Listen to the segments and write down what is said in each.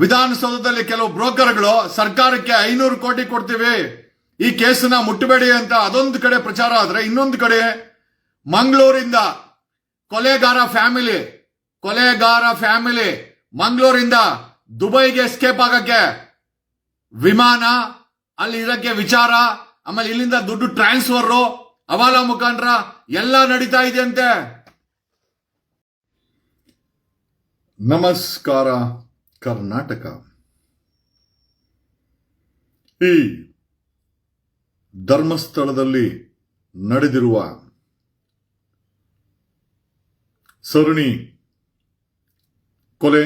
ವಿಧಾನಸೌಧದಲ್ಲಿ ಕೆಲವು ಬ್ರೋಕರ್ಗಳು ಸರ್ಕಾರಕ್ಕೆ ಐನೂರು ಕೋಟಿ ಕೊಡ್ತೀವಿ. ಈ ಕೇಸನ್ನ ಮುಟ್ಟಬೇಡಿ ಅಂತ ಅದೊಂದು ಕಡೆ ಪ್ರಚಾರ ಆದ್ರೆ ಇನ್ನೊಂದು ಕಡೆ ಮಂಗಳೂರಿಂದ ಕೊಲೆಗಾರ ಫ್ಯಾಮಿಲಿ ಕೊಲೆಗಾರ ಫ್ಯಾಮಿಲಿ ಮಂಗಳೂರಿಂದ ದುಬೈಗೆ ಎಸ್ಕೇಪ್ ಆಗಕ್ಕೆ ವಿಮಾನ, ಅಲ್ಲಿ ಇರಕ್ಕೆ ವಿಚಾರ, ಆಮೇಲೆ ಇಲ್ಲಿಂದ ದುಡ್ಡು ಟ್ರಾನ್ಸ್ಫರ್ ಅವಾಲ ಮುಖಾಂತರ ಎಲ್ಲ ನಡೀತಾ ಇದೆಯಂತೆ. ನಮಸ್ಕಾರ. ಕರ್ನಾಟಕ. ಈ ಧರ್ಮಸ್ಥಳದಲ್ಲಿ ನಡೆದಿರುವ ಸರಣಿ ಕೊಲೆ,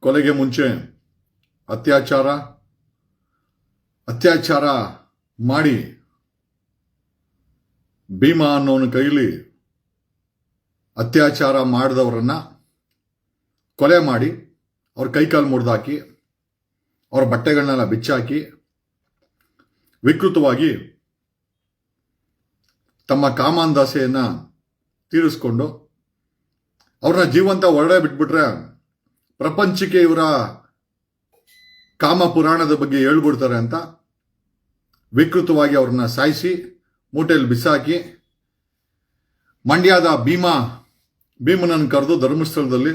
ಕೊಲೆಗೆ ಮುಂಚೆ ಅತ್ಯಾಚಾರ ಅತ್ಯಾಚಾರ ಮಾಡಿ ಭೀಮಾ ಅನ್ನೋನ ಕೈಲಿ ಅತ್ಯಾಚಾರ ಮಾಡಿದವರನ್ನ ಕೊಲೆ ಮಾಡಿ ಅವ್ರ ಕೈಕಾಲು ಮುರಿದಾಕಿ, ಅವ್ರ ಬಟ್ಟೆಗಳನ್ನೆಲ್ಲ ಬಿಚ್ಚಾಕಿ, ವಿಕೃತವಾಗಿ ತಮ್ಮ ಕಾಮಾಂದಾಸೆಯನ್ನ ತೀರಿಸ್ಕೊಂಡು ಅವ್ರನ್ನ ಜೀವಂತ ಹೊರಡೆ ಬಿಟ್ಬಿಟ್ರೆ ಪ್ರಪಂಚಕ್ಕೆ ಇವರ ಕಾಮ ಪುರಾಣದ ಬಗ್ಗೆ ಹೇಳ್ಬಿಡ್ತಾರೆ ಅಂತ ವಿಕೃತವಾಗಿ ಅವ್ರನ್ನ ಸಾಯಿಸಿ ಮೂಟೆಯಲ್ಲಿ ಬಿಸಾಕಿ, ಮಂಡ್ಯದ ಭೀಮಾ, ಭೀಮನನ್ನು ಕರೆದು ಧರ್ಮಸ್ಥಳದಲ್ಲಿ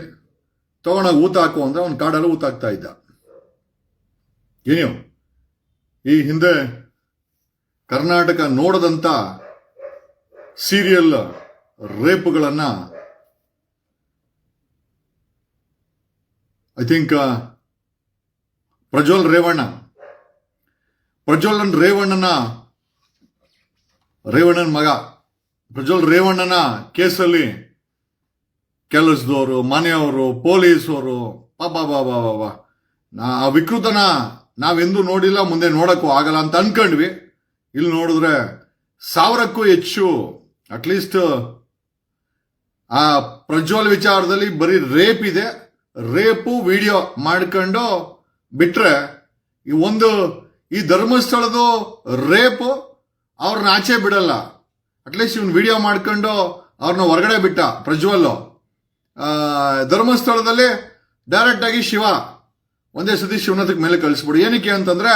ತಗೊಂಡಾಗ ಊತ ಹಾಕು ಅಂದ್ರೆ ಅವನ ಕಾಡಲ್ಲಿ ಊತ ಹಾಕ್ತಾ ಇದ್ದ. ಏನು ಈ ಹಿಂದೆ ಕರ್ನಾಟಕ ನೋಡದಂತ ಸೀರಿಯಲ್ ರೇಪ್ಗಳನ್ನ ಐ ಥಿಂಕ್ ಪ್ರಜ್ವಲ್ ರೇವಣ್ಣ. ಪ್ರಜ್ವಲನ್ ರೇವಣ್ಣನ ರೇವಣ್ಣನ ಮಗ. ಪ್ರಜ್ವಲ್ ರೇವಣ್ಣನ ಕೇಸಲ್ಲಿ ಕೆಲಸದವರು ಮನೆಯವರು ಪೊಲೀಸರು ಬಾಬಾ ಬಾಬಾ ಬಾಬಾ ನಾ ಆ ವಿಕೃತನ ನಾವೆಂದೂ ನೋಡಿಲ್ಲ ಮುಂದೆ ನೋಡೋಕ್ಕೂ ಆಗಲ್ಲ ಅಂತ ಅನ್ಕೊಂಡ್ವಿ. ಇಲ್ಲಿ ನೋಡಿದ್ರೆ ಸಾವಿರಕ್ಕೂ ಹೆಚ್ಚು ಅಟ್ಲೀಸ್ಟ್ ಆ ಪ್ರಜ್ವಲ್ ವಿಚಾರದಲ್ಲಿ ಬರೀ ರೇಪ್ ಇದೆ. ರೇಪು ವಿಡಿಯೋ ಮಾಡ್ಕೊಂಡು ಬಿಟ್ರೆ ಈ ಒಂದು ಈ ಧರ್ಮಸ್ಥಳದ ರೇಪು ಅವ್ರನ್ನ ಆಚೆ ಬಿಡಲ್ಲ. ಅಟ್ಲೀಸ್ಟ್ ಇವ್ನ ವಿಡಿಯೋ ಮಾಡ್ಕೊಂಡು ಅವ್ರನ್ನ ಹೊರಗಡೆ ಬಿಟ್ಟ ಪ್ರಜ್ವಲ್ ಆ, ಧರ್ಮಸ್ಥಳದಲ್ಲಿ ಡೈರೆಕ್ಟ್ ಆಗಿ ಶಿವ, ಒಂದೇ ಸತಿ ಶಿವನಾಥಕ್ಕೆ ಮೇಲೆ ಕಳಿಸ್ಬಿಡು. ಏನಕ್ಕೆ ಅಂತಂದ್ರೆ,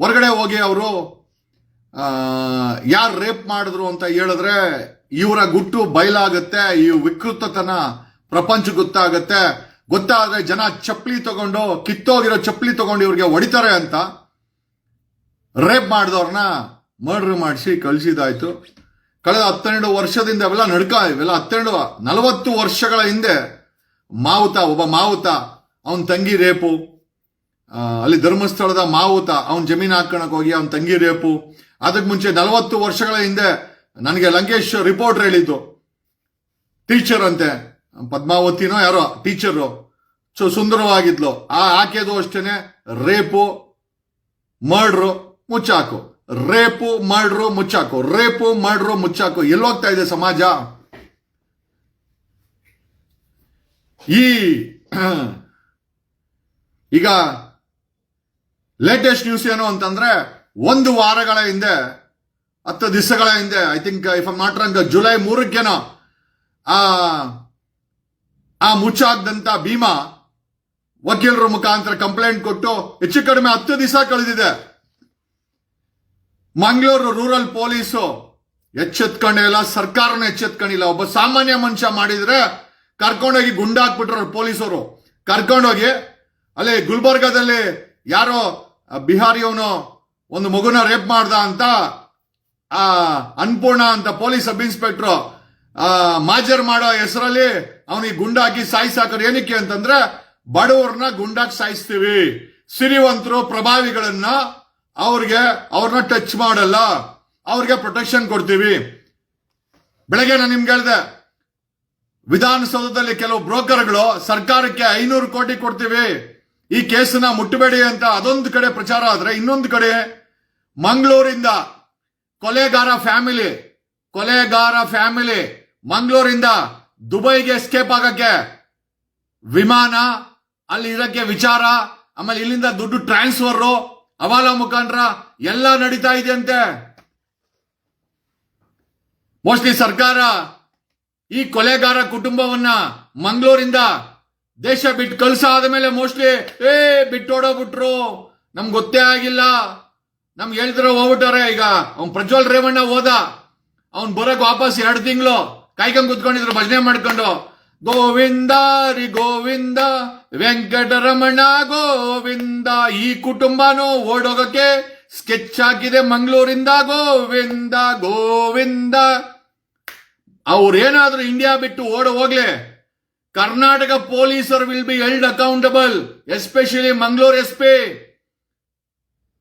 ಹೊರಗಡೆ ಹೋಗಿ ಅವರು ಯಾರು ರೇಪ್ ಮಾಡಿದ್ರು ಅಂತ ಹೇಳಿದ್ರೆ, ಇವರ ಗುಟ್ಟು ಬಯಲಾಗುತ್ತೆ, ಈ ವಿಕೃತತನ ಪ್ರಪಂಚ ಗೊತ್ತಾಗತ್ತೆ. ಗೊತ್ತಾದ್ರೆ ಜನ ಚಪ್ಪಲಿ ತಗೊಂಡು, ಕಿತ್ತೋಗಿರೋ ಚಪ್ಪಲಿ ತಗೊಂಡು ಇವ್ರಿಗೆ ಹೊಡಿತಾರೆ ಅಂತ ರೇಪ್ ಮಾಡಿದವ್ರನ್ನ ಮರ್ಡರ್ ಮಾಡಿಸಿ ಕಳಿಸಿದಾಯ್ತು ಕಳೆದ ಹತ್ತೆರಡು ವರ್ಷದಿಂದ ಅವೆಲ್ಲ ನಡ್ಕ ಇವೆಲ್ಲ ಹತ್ತೆರಡು, ನಲವತ್ತು ವರ್ಷಗಳ ಹಿಂದೆ ಮಾವುತ, ಒಬ್ಬ ಮಾವುತ, ಅವನ ತಂಗಿ ರೇಪು. ಅಲ್ಲಿ ಧರ್ಮಸ್ಥಳದ ಮಾವುತ, ಅವನ ಜಮೀನು ಹಾಕೋಣಕ್ಕೆ ಹೋಗಿ ಅವನ ತಂಗಿ ರೇಪು. ಅದಕ್ಕೆ ಮುಂಚೆ ನಲವತ್ತು ವರ್ಷಗಳ ಹಿಂದೆ ನನಗೆ ಲಂಕೇಶ್ ರಿಪೋರ್ಟರ್ ಹೇಳಿದ್ದು. ಟೀಚರ್ ಅಂತೆ. ಪದ್ಮಾವತಿನೋ ಯಾರೋ, ಟೀಚರು. ಸೊ, ಸುಂದರವಾಗಿದ್ಲು. ಆ, ಆಕೆದು ಅಷ್ಟೇನೆ ರೇಪು, ಮರ್ಡ್ರು, ಮುಚ್ಚಾಕು. ರೇಪು ಮಾಡ್ರೋ ಮುಚ್ಚಾಕು, ರೇಪು ಮಾಡ್ರೋ ಮುಚ್ಚಾಕು, ಎಲ್ಲೋಗ್ತಾ ಇದೆ ಸಮಾಜ. ಈ, ಈಗ ಲೇಟೆಸ್ಟ್ ನ್ಯೂಸ್ ಏನು ಅಂತಂದ್ರೆ, ಒಂದು ವಾರಗಳ ಹಿಂದೆ, ಹತ್ತು ದಿವಸಗಳ ಹಿಂದೆ I think if not July ಮೂರಕ್ಕೇನೋ, ಆ ಆ ಮುಚ್ಚಾಗ್ದಂತ ಭೀಮಾ, ವಕೀಲರ ಮುಖಾಂತರ ಕಂಪ್ಲೇಂಟ್ ಕೊಟ್ಟು, ಹೆಚ್ಚು ಕಡಿಮೆ ಹತ್ತು ದಿವಸ ಕಳೆದಿದೆ. ಮಂಗಳೂರು ರೂರಲ್ ಪೊಲೀಸು ಎಚ್ಚೆತ್ಕೊಂಡಿಲ್ಲ, ಸರ್ಕಾರನ ಎಚ್ಚೆತ್ಕೊಂಡಿಲ್ಲ. ಒಬ್ಬ ಸಾಮಾನ್ಯ ಮನುಷ್ಯ ಮಾಡಿದ್ರೆ ಕರ್ಕೊಂಡೋಗಿ ಗುಂಡಾಕ್ಬಿಟ್ರು ಪೊಲೀಸರು ಕರ್ಕೊಂಡೋಗಿ, ಅಲ್ಲಿ ಗುಲ್ಬರ್ಗಾದಲ್ಲಿ ಯಾರೋ ಬಿಹಾರಿಯವನು ಒಂದು ಮಗುನ ರೇಪ್ ಮಾಡ್ದ ಅಂತ, ಆ ಅನ್ಪೂರ್ಣ ಅಂತ ಪೊಲೀಸ್ ಸಬ್ ಇನ್ಸ್ಪೆಕ್ಟರ್ ಮಾಜರ್ ಮಾಡೋ ಹೆಸರಲ್ಲಿ ಅವನಿಗೆ ಗುಂಡಾಕಿ ಸಾಯಿಸಾಕೋರು ಏನಕ್ಕೆ ಅಂತಂದ್ರೆ ಬಡವ್ರನ್ನ ಗುಂಡಾಕಿ ಸಾಯಿಸ್ತೀವಿ. ಸಿರಿವಂತರು, ಪ್ರಭಾವಿಗಳನ್ನ ಅವ್ರಿಗೆ ಅವ್ರನ್ನ ಟಚ್ ಮಾಡಲ್ಲ. ಅವ್ರಿಗೆ ಪ್ರೊಟೆಕ್ಷನ್ ಕೊಡ್ತೀವಿ. ಬೆಳಗ್ಗೆ ನಾನು ನಿಮ್ಗೆ ಹೇಳ್ದೆ, ವಿಧಾನಸೌಧದಲ್ಲಿ ಕೆಲವು ಬ್ರೋಕರ್ಗಳು ಸರ್ಕಾರಕ್ಕೆ ಐನೂರು ಕೋಟಿ ಕೊಡ್ತೀವಿ. ಈ ಕೇಸನ್ನ ಮುಟ್ಟಬೇಡಿ ಅಂತ ಅದೊಂದು ಕಡೆ ಪ್ರಚಾರ ಆದ್ರೆ ಇನ್ನೊಂದು ಕಡೆ ಮಂಗಳೂರಿಂದ ಕೊಲೆಗಾರ ಫ್ಯಾಮಿಲಿ ಕೊಲೆಗಾರ ಫ್ಯಾಮಿಲಿ ಮಂಗಳೂರಿಂದ ದುಬೈಗೆ ಎಸ್ಕೇಪ್ ಆಗಕ್ಕೆ ವಿಮಾನ, ಅಲ್ಲಿ ಇರಕ್ಕೆ ವಿಚಾರ, ಆಮೇಲೆ ಇಲ್ಲಿಂದ ದುಡ್ಡು ಟ್ರಾನ್ಸ್ಫರ್ ಅವಾಲ ಮುಖಾಂತರ ಎಲ್ಲ ನಡೀತಾ ಇದೆಯಂತೆ. ಮೋಸ್ಟ್ಲಿ ಸರ್ಕಾರ ಈ ಕೊಲೆಗಾರ ಕುಟುಂಬವನ್ನ ಮಂಗಳೂರಿಂದ ದೇಶ ಬಿಟ್ಟು ಕಳ್ಸ ಮೇಲೆ ಮೋಸ್ಟ್ಲಿ, ಏ ಬಿಟ್ಟೋಡೋಗ್ಬಿಟ್ರು ನಮ್ಗೆ ಗೊತ್ತೇ ಆಗಿಲ್ಲ. ನಮ್ಗೆ ಹೇಳ್ತಿರೋ ಹೋಗ್ಬಿಟ್ಟಾರೆ. ಈಗ ಅವ್ನ್ ಪ್ರಜ್ವಲ್ ರೇವಣ್ಣ ಹೋದ. ಅವ್ನ್ ಬರಕ್ ವಾಪಸ್ ಎರಡು ತಿಂಗಳು. ಕಾಯ್ಕೊಂಡು ಕುತ್ಕೊಂಡಿದ್ರು, ಭಜನೆ ಮಾಡ್ಕೊಂಡು. ಗೋವಿಂದ ರಿ ಗೋವಿಂದ, ವೆಂಕಟರಮಣ ಗೋವಿಂದ, ಈ ಕುಟುಂಬನೂ ಓಡೋಗಕ್ಕೆ ಸ್ಕೆಚ್ ಹಾಕಿದೆ ಮಂಗಳೂರಿಂದ ಗೋವಿಂದ ಗೋವಿಂದ. ಅವ್ರೇನಾದ್ರೂ ಇಂಡಿಯಾ ಬಿಟ್ಟು ಓಡ ಹೋಗ್ಲೆ. Karnataka ಪೊಲೀಸರ್ will be held accountable especially Mangaluru S P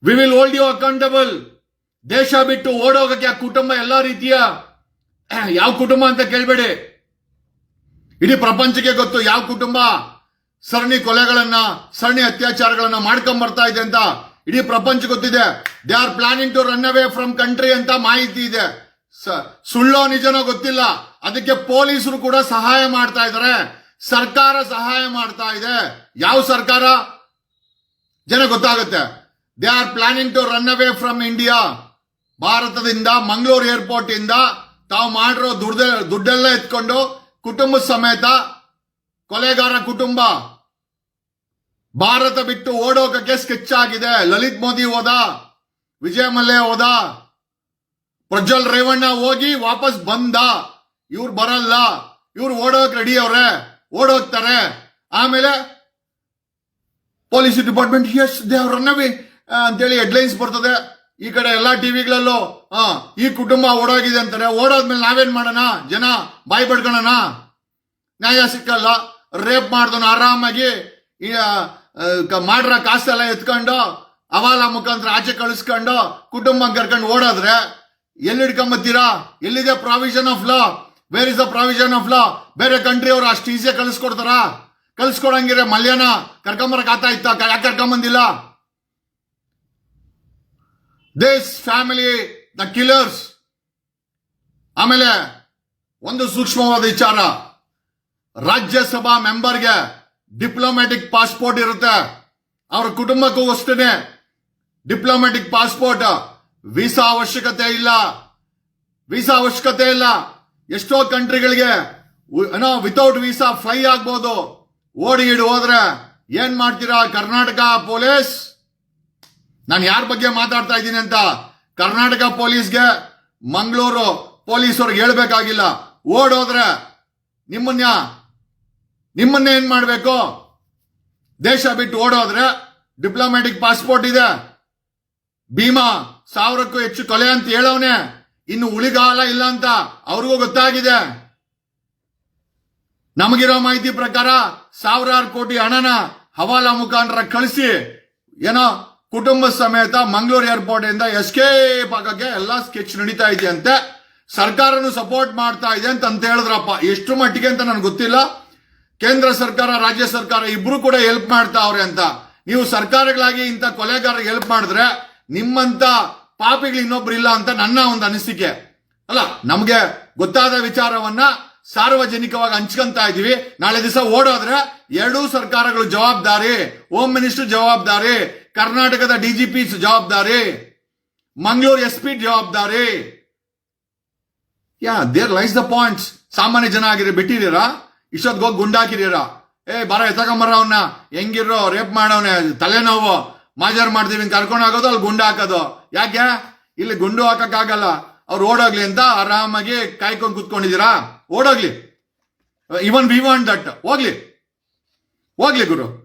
we will hold you accountable ದೇಶ ಬಿಟ್ಟು ಓಡೋಗಕ್ಕೆ ಆ ಕುಟುಂಬ ಎಲ್ಲಾ ರೀತಿಯ, ಯಾವ ಕುಟುಂಬ ಅಂತ ಕೇಳ್ಬೇಡಿ. ಇಡೀ ಪ್ರಪಂಚಕ್ಕೆ ಗೊತ್ತು ಯಾವ ಕುಟುಂಬ ಸರಣಿ ಕೊಲೆಗಳನ್ನ, ಸರಣಿ ಅತ್ಯಾಚಾರಗಳನ್ನ ಮಾಡ್ಕೊಂಡ್ ಬರ್ತಾ ಇದೆ ಅಂತ ಇಡೀ ಪ್ರಪಂಚ ಗೊತ್ತಿದೆ. They are planning to run away from country ಅಂತ ಮಾಹಿತಿ ಇದೆ. ಸುಳ್ಳೋ ನಿಜನೋ ಗೊತ್ತಿಲ್ಲ. ಅದಕ್ಕೆ ಪೊಲೀಸರು ಕೂಡ ಸಹಾಯ ಮಾಡ್ತಾ ಇದ್ದಾರೆ. ಸರ್ಕಾರ ಸಹಾಯ ಮಾಡ್ತಾ ಇದೆ. ಯಾವ ಸರ್ಕಾರ? ಜನ ಗೊತ್ತಾಗುತ್ತೆ. They are planning to run away from India ಭಾರತದಿಂದ, ಮಂಗಳೂರು ಏರ್ಪೋರ್ಟ್ ಇಂದ ತಾವು ಮಾಡಿರೋ ದುಡ್ಡ ದುಡ್ಡೆಲ್ಲ ಎತ್ಕೊಂಡು ಕುಟುಂಬದ ಸಮೇತ ಕೊಲೆಗಾರ ಕುಟುಂಬ. ಭಾರತ ಬಿಟ್ಟು ಓಡೋಗಕ್ಕೆ ಸ್ಕೆಚ್ ಆಗಿದೆ ಲಲಿತ್ ಮೋದಿ ಹೋದ, ವಿಜಯ ಮಲ್ಯ ಹೋದ, ಪ್ರಜ್ವಲ್ ರೇವಣ್ಣ ಹೋಗಿ ವಾಪಸ್ ಬಂದ. ಇವ್ರು ಬರಲ್ಲ. ಇವ್ರು ಓಡೋಕ್ ರೆಡಿ ಅವ್ರೆ. ಓಡೋಗ್ತಾರೆ. ಆಮೇಲೆ police department, as they run away ಅಂತೇಳಿ ಹೆಡ್ಲೈನ್ಸ್ ಬರ್ತದೆ. ಈ ಕಡೆ ಎಲ್ಲಾ ಟಿವಿಗಳಲ್ಲೂ ಆ, ಈ ಕುಟುಂಬ ಓಡೋಗಿದೆ ಅಂತಾರೆ. ಓಡೋದ್ಮೇಲೆ ನಾವೇನ್ ಮಾಡೋಣ? ಜನ ಬಾಯಿ ಪಡ್ಕೊಳ್ಳೋಣ ನ್ಯಾಯ ಸಿಕ್ಕಲ್ಲ. ರೇಪ್ ಮಾಡ್ದೋನು ಆರಾಮಾಗಿ ಮಾಡ್ರ ಕಾಸೆಲ್ಲ ಎತ್ಕೊಂಡು, ಅವಾಲ ಮುಖಾಂತರ ಆಚೆ ಕಳಿಸ್ಕೊಂಡು, ಕುಟುಂಬ ಕರ್ಕೊಂಡು ಓಡಾದ್ರೆ ಎಲ್ಲಿ ಹಿಡ್ಕೊಂಬತ್ತೀರಾ ಎಲ್ಲಿದೆ provision of law where is the provision of law ಬೇರೆ ಕಂಟ್ರಿ ಅವರು ಅಷ್ಟು ಈಸಿಯಾಗಿ ಕಳಿಸ್ಕೊಡ್ತಾರಾ? ಕಳ್ಸ್ಕೊಡಂಗಿರ ಮಲ್ಯನ ಕರ್ಕೊಂಬರಕ್ ಆತ ಇತ್ತ? ಯಾಕೆ ಕರ್ಕೊಂಬಂದಿಲ್ಲ? ದಿಸ್ ಫ್ಯಾಮಿಲಿ ದ ಕಿಲ್ಲರ್ಸ್ ಆಮೇಲೆ ಒಂದು ಸೂಕ್ಷ್ಮವಾದ ವಿಚಾರ. ರಾಜ್ಯಸಭಾ ಮೆಂಬರ್ಗೆ ಡಿಪ್ಲೊಮ್ಯಾಟಿಕ್ ಪಾಸ್ಪೋರ್ಟ್ ಇರುತ್ತೆ. ಅವ್ರ ಕುಟುಂಬಕ್ಕೂ ಅಷ್ಟೇ ಡಿಪ್ಲೊಮ್ಯಾಟಿಕ್ ಪಾಸ್ಪೋರ್ಟ್ ವೀಸಾ ಅವಶ್ಯಕತೆ ಇಲ್ಲ. ವೀಸಾ ಅವಶ್ಯಕತೆ ಇಲ್ಲ. ಎಷ್ಟೋ ಕಂಟ್ರಿಗಳಿಗೆ ಏನೋ ವಿತೌಟ್ ವೀಸಾ ಫ್ಲೈ ಆಗ್ಬೋದು. ಓಡಿ ಇಡು ಹೋದ್ರೆ ಏನ್ ಮಾಡ್ತೀರಾ? ಕರ್ನಾಟಕ ಪೊಲೀಸ್? ನಾನು ಯಾರ ಬಗ್ಗೆ ಮಾತಾಡ್ತಾ ಇದ್ದೀನಿ ಅಂತ ಕರ್ನಾಟಕ ಪೊಲೀಸ್ಗೆ ಮಂಗಳೂರು ಪೊಲೀಸವ್ರಿಗೆ ಹೇಳ್ಬೇಕಾಗಿಲ್ಲ. ಓಡೋದ್ರೆ ನಿಮ್ಮನ್ನ ನಿಮ್ಮನ್ನ ಏನ್ ಮಾಡಬೇಕು? ದೇಶ ಬಿಟ್ಟು ಓಡೋದ್ರೆ ಡಿಪ್ಲೊಮ್ಯಾಟಿಕ್ ಪಾಸ್ಪೋರ್ಟ್ ಇದೆ. ಭೀಮಾ ಸಾವಿರಕ್ಕೂ ಹೆಚ್ಚು ಕೊಲೆ ಅಂತ ಹೇಳವನೆ. ಇನ್ನು ಉಳಿಗಾಲ ಇಲ್ಲ ಅಂತ ಅವ್ರಿಗೂ ಗೊತ್ತಾಗಿದೆ. ನಮಗಿರೋ ಮಾಹಿತಿ ಪ್ರಕಾರ ಸಾವಿರಾರು ಕೋಟಿ ಹಣನ ಹವಾಲಾ ಮುಖಾಂತರ ಕಳಿಸಿ. ಏನೋ ಕುಟುಂಬ ಸಮೇತ ಮಂಗಳೂರು ಏರ್ಪೋರ್ಟ್ ಇಂದ ಎಸ್ಕೇಪ್ ಆಗಕ್ಕೆ ಎಲ್ಲ ಸ್ಕೆಚ್ ನಡೀತಾ ಇದೆ ಅಂತೆ ಸರ್ಕಾರನು ಸಪೋರ್ಟ್ ಮಾಡ್ತಾ ಇದೆ ಅಂತ ಅಂತ ಹೇಳಿದ್ರಪ್ಪ. ಎಷ್ಟು ಮಟ್ಟಿಗೆ ಅಂತ ನನಗೆ ಗೊತ್ತಿಲ್ಲ. ಕೇಂದ್ರ ಸರ್ಕಾರ, ರಾಜ್ಯ ಸರ್ಕಾರ ಇಬ್ರು ಕೂಡ ಹೆಲ್ಪ್ ಮಾಡ್ತಾ ಅವ್ರೆ ಅಂತ. ನೀವು ಸರ್ಕಾರಗಳಾಗಿ ಇಂಥ ಕೊಲೆಗಾರರಿಗೆ ಹೆಲ್ಪ್ ಮಾಡಿದ್ರೆ ನಿಮ್ಮಂತ ಪಾಪಿಗಳು ಇನ್ನೊಬ್ರು ಇಲ್ಲ ಅಂತ ನನ್ನ ಒಂದು ಅನಿಸಿಕೆ. ಅಲ್ಲ, ನಮಗೆ ಗೊತ್ತಾದ ವಿಚಾರವನ್ನ ಸಾರ್ವಜನಿಕವಾಗಿ ಹಂಚ್ಕೊಂತ ಇದೀವಿ. ನಾಳೆ ದಿವಸ ಓಡೋದ್ರೆ ಎರಡೂ ಸರ್ಕಾರಗಳು ಜವಾಬ್ದಾರಿ. ಹೋಮ್ ಮಿನಿಸ್ಟರ್ ಜವಾಬ್ದಾರಿ. ಕರ್ನಾಟಕದ ಡಿಜಿಪಿ ಜವಾಬ್ದಾರಿ. ಮಂಗಳೂರು ಎಸ್ ಪಿ ಜವಾಬ್ದಾರಿ. Yeah, there lies the points. ಸಾಮಾನ್ಯ ಜನ ಆಗಿರಿ, ಬಿಟ್ಟಿದ್ದೀರಾ? ಇಷ್ಟೊತ್ತಿಗೆ ಹೋಗಿ ಗುಂಡಾಕಿರೀರಾ ಏ, ಬರ ಎತ್ತಕೊಂಬರ ಅವನ್ನ ಹೆಂಗಿರೋ ರೇಪ್ ಮಾಡೋನೇ ತಲೆನೋವು. ಮಾಜಾರ್ ಮಾಡ್ತೀವಿ ಕರ್ಕೊಂಡು ಹೋಗೋದು, ಅಲ್ಲಿ ಗುಂಡು ಹಾಕೋದು. ಯಾಕೆ? ಇಲ್ಲಿ ಗುಂಡು ಹಾಕಕ್ಕಾಗಲ್ಲ. ಅವ್ರು ಓಡೋಗ್ಲಿ ಅಂತ ಆರಾಮಾಗಿ ಕಾಯ್ಕೊಂಡು ಕುತ್ಕೊಂಡಿದ್ದೀರಾ? ಓಡೋಗ್ಲಿ. Even we want that. ಹೋಗ್ಲಿ. ಹೋಗ್ಲಿ ಗುರು.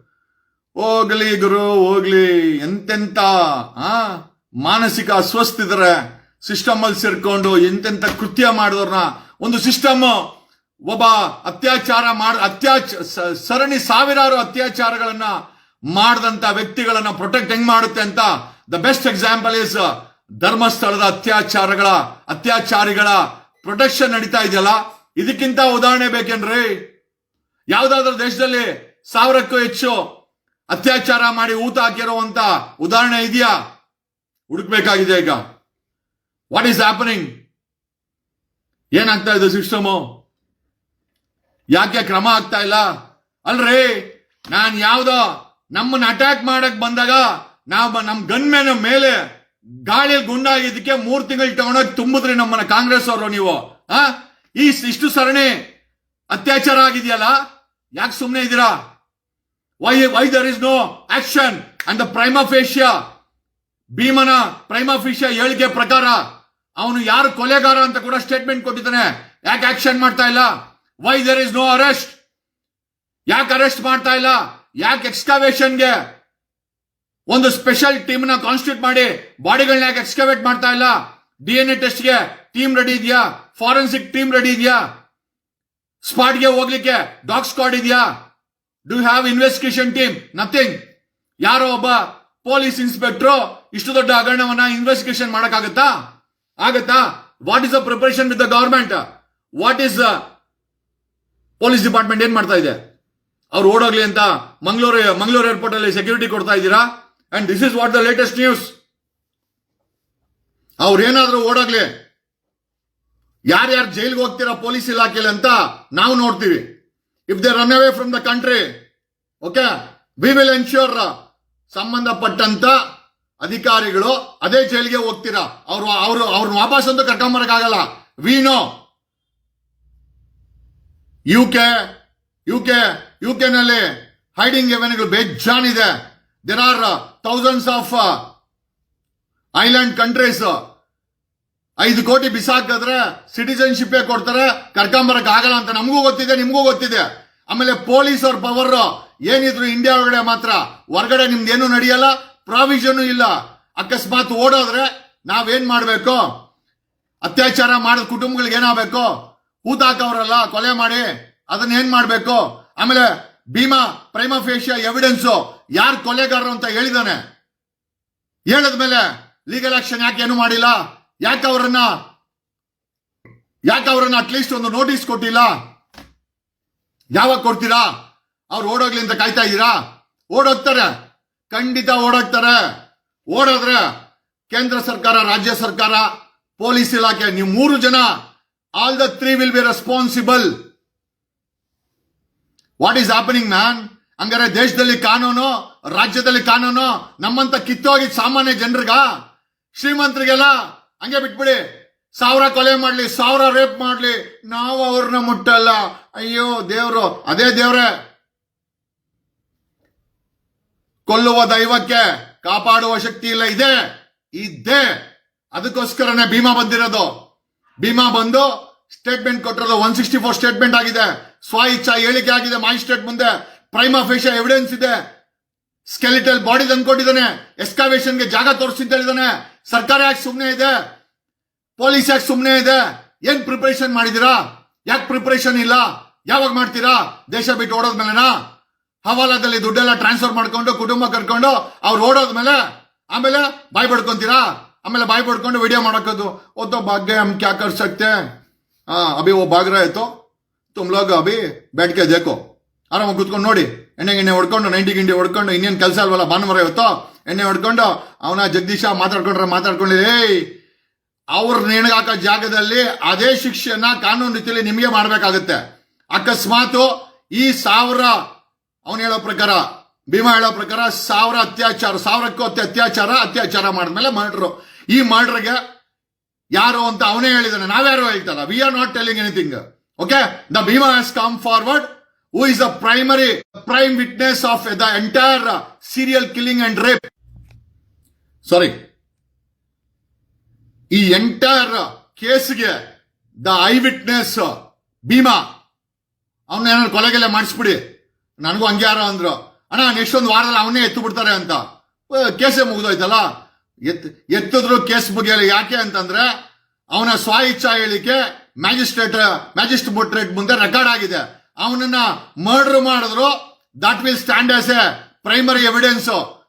ಹೋಗ್ಲಿ ಗುರು, ಹೋಗ್ಲಿ. ಎಂತೆಂತ, ಆ, ಮಾನಸಿಕ ಅಸ್ವಸ್ಥಿದ್ರೆ ಸಿಸ್ಟಮ್ ಅಲ್ಲಿ ಸೇರ್ಕೊಂಡು ಎಂತೆಂತ ಕೃತ್ಯ ಮಾಡಿದವ್ರನ್ನ. ಒಂದು ಸಿಸ್ಟಮ್ ಒಬ್ಬ ಅತ್ಯಾಚಾರ ಮಾಡ, ಅತ್ಯಾಚ ಸರಣಿ ಸಾವಿರಾರು ಅತ್ಯಾಚಾರಗಳನ್ನ ಮಾಡಿದಂತ ವ್ಯಕ್ತಿಗಳನ್ನ ಪ್ರೊಟೆಕ್ಟ್ ಹೆಂಗ್ ಮಾಡುತ್ತೆ ಅಂತ ದ ಬೆಸ್ಟ್ ಎಕ್ಸಾಂಪಲ್ ಇಸ್ ಧರ್ಮಸ್ಥಳದ ಅತ್ಯಾಚಾರಗಳ, ಅತ್ಯಾಚಾರಿಗಳ ಪ್ರೊಟೆಕ್ಷನ್ ನಡೀತಾ ಇದೆಯಲ್ಲ? ಇದಕ್ಕಿಂತ ಉದಾಹರಣೆ ಬೇಕೇನ್ರಿ ಯಾವ್ದಾದ್ರೂ ದೇಶದಲ್ಲಿ ಸಾವಿರಕ್ಕೂ ಹೆಚ್ಚು ಅತ್ಯಾಚಾರ ಮಾಡಿ ಊತ ಹಾಕಿರುವಂತ ಉದಾಹರಣೆ ಇದೆಯಾ? ಹುಡುಕ್ಬೇಕಾಗಿದೆ ಈಗ. ವಾಟ್ ಈಸ್ ಹ್ಯಾಪನಿಂಗ್ ಏನಾಗ್ತಾ ಇದೆ ಸಿಸ್ಟಮು? ಯಾಕೆ ಕ್ರಮ ಆಗ್ತಾ ಇಲ್ಲ? ಅಲ್ರಿ, ನಾನ್ ಯಾವ್ದೋ ನಮ್ಮನ್ನ ಅಟ್ಯಾಕ್ ಮಾಡಕ್ ಬಂದಾಗ ನಾವು ನಮ್ ಗನ್ಮೇನ ಮೇಲೆ ಗಾಳಿಯಲ್ಲಿ ಗುಂಡಾಗಿದ್ದಕ್ಕೆ ಮೂರ್ ತಿಂಗಳು ತಗೊಂಡೋಗಿ ತುಂಬಿದ್ರಿ ನಮ್ಮನ್ನ ಕಾಂಗ್ರೆಸ್ ಅವರು ನೀವು. ಆ? ಈ ಇಷ್ಟು ಸರಣಿ ಅತ್ಯಾಚಾರ ಆಗಿದೆಯಲ್ಲ? ಯಾಕೆ ಸುಮ್ಮನೆ ಇದ್ದೀರಾ? Why why there is no action and the Asia ಭೀಮನ ಪ್ರೈಮ್ ಆಫ್ ಏಷ್ಯಾ ಹೇಳಿಕೆ ಪ್ರಕಾರ ಅವನು ಯಾರು ಕೊಲೆಗಾರ ಅಂತ ಕೂಡ ಸ್ಟೇಟ್ಮೆಂಟ್ ಕೊಟ್ಟಿದ್ದಾನೆ. ಯಾಕೆ ಆಕ್ಷನ್ ಮಾಡ್ತಾ ಇಲ್ಲ? Why there is no arrest ಯಾಕೆ ಅರೆಸ್ಟ್ ಮಾಡ್ತಾ ಇಲ್ಲ? ಯಾಕೆ ಎಕ್ಸ್ಕವೇಷನ್ಗೆ ಒಂದು ಸ್ಪೆಷಲ್ ಟೀಮ್ನ ಕಾನ್ಸ್ಟಿಟ್ಯೂಟ್ ಮಾಡಿ ಬಾಡಿಗಳನ್ನ ಯಾಕೆ ಎಕ್ಸ್ಕವೇಟ್ ಮಾಡ್ತಾ ಇಲ್ಲ? ಡಿ ಎನ್ ಎ ಟೆಸ್ಟ್ಗೆ ಟೀಮ್ ರೆಡಿ ಇದೆಯಾ? ಫಾರೆನ್ಸಿಕ್ ಟೀಮ್ ರೆಡಿ ಇದೆಯಾ? ಸ್ಪಾಟ್ಗೆ ಹೋಗ್ಲಿಕ್ಕೆ ಡಾಗ್ ಸ್ಕ್ವಾಡ್ ಇದೆಯಾ? Do have investigation team nothing ಯಾರೋ ಒಬ್ಬ ಪೊಲೀಸ್ ಇನ್ಸ್ಪೆಕ್ಟರ್ ಇಷ್ಟು ದೊಡ್ಡ ಹಗರಣವನ್ನ ಇನ್ವೆಸ್ಟಿಗೇಷನ್ ಮಾಡಕ್ಕಾಗತ್ತಾ? ಆಗತ್ತಾ? What is the preparation with the government what is police department ಏನ್ ಮಾಡ್ತಾ ಇದೆ? ಅವ್ರು ಓಡೋಗ್ಲಿ ಅಂತ ಮಂಗಳೂರು ಮಂಗಳೂರು ಏರ್ಪೋರ್ಟ್ ಅಲ್ಲಿ ಸೆಕ್ಯೂರಿಟಿ ಕೊಡ್ತಾ ಇದ್ದೀರಾ? And this is what the latest news ಅವ್ರು ಏನಾದ್ರೂ ಓಡೋಗ್ಲಿ. ಯಾರ್ಯಾರು ಜೈಲ್ಗೆ ಹೋಗ್ತೀರಾ ಪೊಲೀಸ್ ಇಲಾಖೆಯಲ್ಲಿ ಅಂತ ನಾವು ನೋಡ್ತೀವಿ. If they run away from the country okay we will ensure ಸಂಬಂಧಪಟ್ಟಂತ ಅಧಿಕಾರಿಗಳು ಅದೇ ಜೈಲಿಗೆ ಹೋಗ್ತೀರಾ. ಅವ್ರು, ಅವರು ಅವ್ರನ್ನ ವಾಪಸ್ ಅಂತೂ ಕರ್ಕೊಂಬರಕ್ಕಾಗಲ್ಲ. We know U K U K U K ನಲ್ಲಿ ಹೈಡಿಂಗ್ ಎವೆನ್ಗಳು ಬೇಜಾನಿದೆ there are thousands of island countries ಐದು ಕೋಟಿ ಬಿಸಾಕಿದ್ರೆ ಸಿಟಿಸನ್ಶಿಪ್ ಕೊಡ್ತಾರೆ, ಕರ್ಕೊಂಬರಕ್ ಆಗಲ್ಲ ಅಂತ ನಮಗೂ ಗೊತ್ತಿದೆ, ನಿಮಗೂ ಗೊತ್ತಿದೆ. ಆಮೇಲೆ ಪೊಲೀಸ್ ಅವ್ರ ಪವರ್ ಏನಿದ್ರು ಇಂಡಿಯಾ ಒಳಗಡೆ ಮಾತ್ರ. ಹೊರಗಡೆ ನಿಮ್ದೇನು ನಡೆಯಲ್ಲ ಪ್ರಾವಿಷನ್ ಇಲ್ಲ. ಅಕಸ್ಮಾತ್ ಓಡೋದ್ರೆ ನಾವೇನ್ ಮಾಡ್ಬೇಕು? ಅತ್ಯಾಚಾರ ಮಾಡಿದ ಕುಟುಂಬಗಳಿಗೆ ಏನಾಗಬೇಕು? ಹೂತಾಕವ್ರಲ್ಲ ಕೊಲೆ ಮಾಡಿ ಅದನ್ನ ಏನ್ ಮಾಡ್ಬೇಕು? ಆಮೇಲೆ ಭೀಮಾ ಪ್ರೈಮ ಫೇಶಿಯ ಎವಿಡೆನ್ಸ್ ಯಾರು ಕೊಲೆಗಾರರು ಅಂತ ಹೇಳಿದಾನೆ. ಹೇಳಿದ್ಮೇಲೆ ಲೀಗಲ್ ಆಕ್ಷನ್ ಯಾಕೆ ಏನು ಮಾಡಿಲ್ಲ? ಯಾಕೆ ಅವರನ್ನ ಯಾಕೆ ಅವರನ್ನ ಅಟ್ಲೀಸ್ಟ್ ಒಂದು ನೋಟಿಸ್ ಕೊಟ್ಟಿಲ್ಲ? ಯಾವಾಗ ಕೊಡ್ತೀರಾ? ಅವ್ರು ಅಂತ ಕಾಯ್ತಾ ಇದ್ದೀರಾ? ಓಡೋಗ್ತಾರೆ. ಖಂಡಿತ ಓಡೋಗ್ತಾರೆ. ಓಡೋದ್ರೆ ಕೇಂದ್ರ ಸರ್ಕಾರ, ರಾಜ್ಯ ಸರ್ಕಾರ, ಪೊಲೀಸ್ ಇಲಾಖೆ, ನೀವು ಮೂರು ಜನ all the three will be responsible what is happening man ಹಂಗಾರೆ ದೇಶದಲ್ಲಿ ಕಾನೂನು, ರಾಜ್ಯದಲ್ಲಿ ಕಾನೂನು, ನಮ್ಮಂತ ಕಿತ್ತೋಗಿದ್ ಸಾಮಾನ್ಯ ಜನರಿಗ, ಶ್ರೀಮಂತರಿಗೆಲ್ಲ ಹಂಗೆ ಬಿಟ್ಬಿಡಿ. ಸಾವಿರ ಕೊಲೆ ಮಾಡ್ಲಿ, ಸಾವಿರ ರೇಪ್ ಮಾಡ್ಲಿ, ನಾವು ಅವ್ರನ್ನ ಮುಟ್ಟಲ್ಲ. ಅಯ್ಯೋ ದೇವ್ರು, ಅದೇ ದೇವ್ರೆ. ಕೊಲ್ಲುವ ದೈವಕ್ಕೆ ಕಾಪಾಡುವ ಶಕ್ತಿ ಇಲ್ಲ, ಇದೆ ಇದ್ದೇ ಅದಕ್ಕೋಸ್ಕರನೇ ಭೀಮಾ ಬಂದಿರೋದು. ಭೀಮಾ ಬಂದು ಸ್ಟೇಟ್ಮೆಂಟ್ ಕೊಟ್ಟಿರೋದು ಒನ್ ಸಿಕ್ಸ್ಟಿ ಫೋರ್ ಸ್ಟೇಟ್ಮೆಂಟ್ ಆಗಿದೆ. ಸ್ವ ಇಚ್ಛಾ, ಹೇಳಿಕೆ ಆಗಿದೆ ಮ್ಯಾಜಿಸ್ಟ್ರೇಟ್ ಮುಂದೆ. ಪ್ರೈಮ್ ಫೇಷ ಎವಿಡೆನ್ಸ್ ಇದೆ. ಸ್ಕೆಲಿಟಲ್ ಬಾಡಿ ತಂದ್ಕೊಟ್ಟಿದ್ದಾನೆ ಎಸ್ಕಾವೇಶನ್ಗೆ ಜಾಗ ತೋರಿಸಿ ಅಂತ ಹೇಳಿದಾನೆ ಸರ್ಕಾರ ಯಾಕೆ ಸುಮ್ಮನೆ ಇದೆ. ಪೊಲೀಸ್ ಯಾಕೆ ಸುಮ್ಮನೆ ಇದೆ. ಏನ್ ಪ್ರಿಪರೇಷನ್ ಮಾಡಿದಿರಾ ಯಾಕೆ ಪ್ರಿಪರೇಷನ್ ಇಲ್ಲ? ಯಾವಾಗ ಮಾಡ್ತೀರಾ? ದೇಶ ಬಿಟ್ಟು ಓಡೋದ್ಮೇಲೆನಾ ಹವಾಲಾದಲ್ಲಿ ದುಡ್ಡೆಲ್ಲ ಟ್ರಾನ್ಸ್ಫರ್ ಮಾಡ್ಕೊಂಡು, ಕುಟುಂಬ ಕರ್ಕೊಂಡು, ಅವ್ರು ಓಡೋದ್ಮೇಲೆ ಆಮೇಲೆ ಬಾಯ್ ಪಡ್ಕೊಂತೀರಾ ಆಮೇಲೆ ಬಾಯ್ ಪಡ್ಕೊಂಡು ವಿಡಿಯೋ ಮಾಡೋಕೋದು ಒತ್ತೊ ಭಾಗ್ಯ ಹಮ್ ಕ್ಯಾ ಕರ್ ಸಕ್ತೆ ಹಾ ಅಭಿ ಓ ಭಾಗ್ರ ಆಯ್ತು ತುಮ್ ಅಭಿ, ಬೇಡಿಕೆ ಜೇಕೋ ಆರಾಮಾಗಿ ಕೂತ್ಕೊಂಡು ನೋಡಿ. ಎಣ್ಣೆ ಎಣ್ಣೆ ಹೊಡ್ಕೊಂಡು, ನೈಂಟಿ ಗಿಂಡಿ ಹೊಡ್ಕೊಂಡು, ಇನ್ನೇನು ಕೆಲಸ ಅಲ್ವಲ್ಲ, ಭಾನುವಾರ ಇವತ್ತು? ಎಣ್ಣೆ ಹೊಡ್ಕೊಂಡು, ಅವನ ಜಗದೀಶ ಮಾತಾಡ್ಕೊಂಡ್ರೆ ಮಾತಾಡ್ಕೊಂಡಿ, ಏಯ್, ಅವ್ರ ನೇಣಗಾಕ ಜಾಗದಲ್ಲಿ ಅದೇ ಶಿಕ್ಷೆಯನ್ನ ಕಾನೂನು ರೀತಿಯಲ್ಲಿ ನಿಮಗೆ ಮಾಡಬೇಕಾಗುತ್ತೆ. ಅಕಸ್ಮಾತ್ ಈ ಸಾವಿರ, ಅವನು ಹೇಳೋ ಪ್ರಕಾರ, ಭೀಮಾ ಹೇಳೋ ಪ್ರಕಾರ ಸಾವಿರ ಅತ್ಯಾಚಾರ, ಸಾವಿರಕ್ಕೂ ಅತ್ಯಾಚಾರ ಅತ್ಯಾಚಾರ ಮಾಡಿದ್ಮೇಲೆ ಮರ್ಡ್ರು. ಈ ಮರ್ಡ್ರಿಗೆ ಯಾರು ಅಂತ ಅವನೇ ಹೇಳಿದಾನೆ. ನಾವ್ಯಾರು ಹೇಳ್ತಾರ? We are not telling anything okay the Bhima has come forward who is the primary prime witness of the entire serial killing and rape sorry ಈ ಎಂಟೈರ್ ಕೇಸ್ಗೆ ದ ಐ ವಿಟ್ನೆಸ್ ಭೀಮಾ. ಅವನ್ನ ಏನಾದ್ರು ಕೊಲೆಗೆಲ್ಲ ಮಾಡಿಸ್ಬಿಡಿ. ನನಗೂ ಹಂಗೆ ಯಾರೋ ಅಂದ್ರು. ಅಣ್ಣ ನೆಕ್ಸ್ಟ್ ಒಂದು ವಾರದಲ್ಲಿ ಅವನೇ ಎತ್ತು ಬಿಡ್ತಾರೆ ಅಂತ ಕೇಸೇ ಮುಗಿದೋಯ್ತಲ್ಲ? ಎತ್, ಎತ್ತಿದ್ರು ಕೇಸ್ ಬಗ್ಗೆ ಯಾಕೆ ಅಂತಂದ್ರೆ, ಅವನ ಸ್ವ ಇಚ್ಛಾ ಹೇಳಿಕೆ ಮ್ಯಾಜಿಸ್ಟ್ರೇಟ್ ಮ್ಯಾಜಿಸ್ಟ್ರೇಟ್ ಮುಂದೆ ರೆಕಾರ್ಡ್ ಆಗಿದೆ. ಅವನನ್ನ ಮರ್ಡರ್ ಮಾಡಿದ್ರು. That will stand as a primary evidence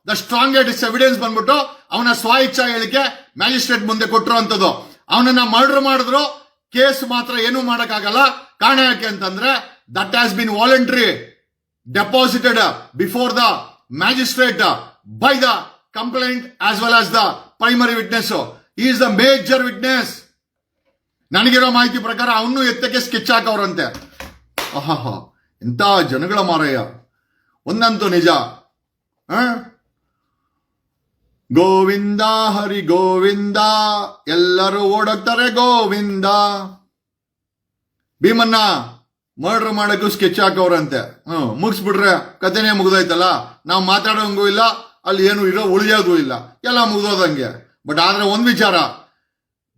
the strongest evidence ಬಂದ್ಬಿಟ್ಟು ಅವನ ಸ್ವ ಇಚ್ಛಾ ಹೇಳಿಕೆ ಮ್ಯಾಜಿಸ್ಟ್ರೇಟ್ ಮುಂದೆ ಕೊಟ್ಟಿರುವಂತದ್ದು ಅವನನ್ನ ಮರ್ಡರ್ ಮಾಡಿದ್ರು. ಕೇಸ್ ಮಾತ್ರ ಏನೂ ಮಾಡಕ್ಕಾಗಲ್ಲ. ಕಾರಣ ಯಾಕೆ ಅಂತಂದ್ರೆ that has been voluntary deposited before the magistrate by the complaint as well as the primary witness is the major witness ನನಗಿರೋ ಮಾಹಿತಿ ಪ್ರಕಾರ ಅವನು ಎತ್ತಕ್ಕೆ ಸ್ಕೆಚ್ ಹಾಕವ್ರಂತೆ. ಆಹಾ ಎಂತ ಜನಗಳ ಮಾರಯ್ಯ? ಒಂದಂತೂ ನಿಜ? ಗೋವಿಂದ, ಹರಿ ಗೋವಿಂದ, ಎಲ್ಲರೂ ಓಡೋಗ್ತಾರೆ ಗೋವಿಂದ. ಭೀಮನ್ನ ಮರ್ಡರ್ ಮಾಡೋಕ್ಕೂ ಸ್ಕೆಚ್ ಹಾಕೋರಂತೆ ಹ್ಞೂ, ಮುಗಿಸ್ಬಿಟ್ರೆ ಕಥೆನೇ ಮುಗ್ದೋಯ್ತಲ್ಲ? ನಾವು ಮಾತಾಡೋಂಗೂ ಇಲ್ಲ, ಅಲ್ಲಿ ಏನು ಇರೋ ಉಳಿಯೋದು ಇಲ್ಲ. ಎಲ್ಲ ಮುಗ್ದೋದಂಗೆ. ಬಟ್ ಆದ್ರೆ ಒಂದ್ ವಿಚಾರ,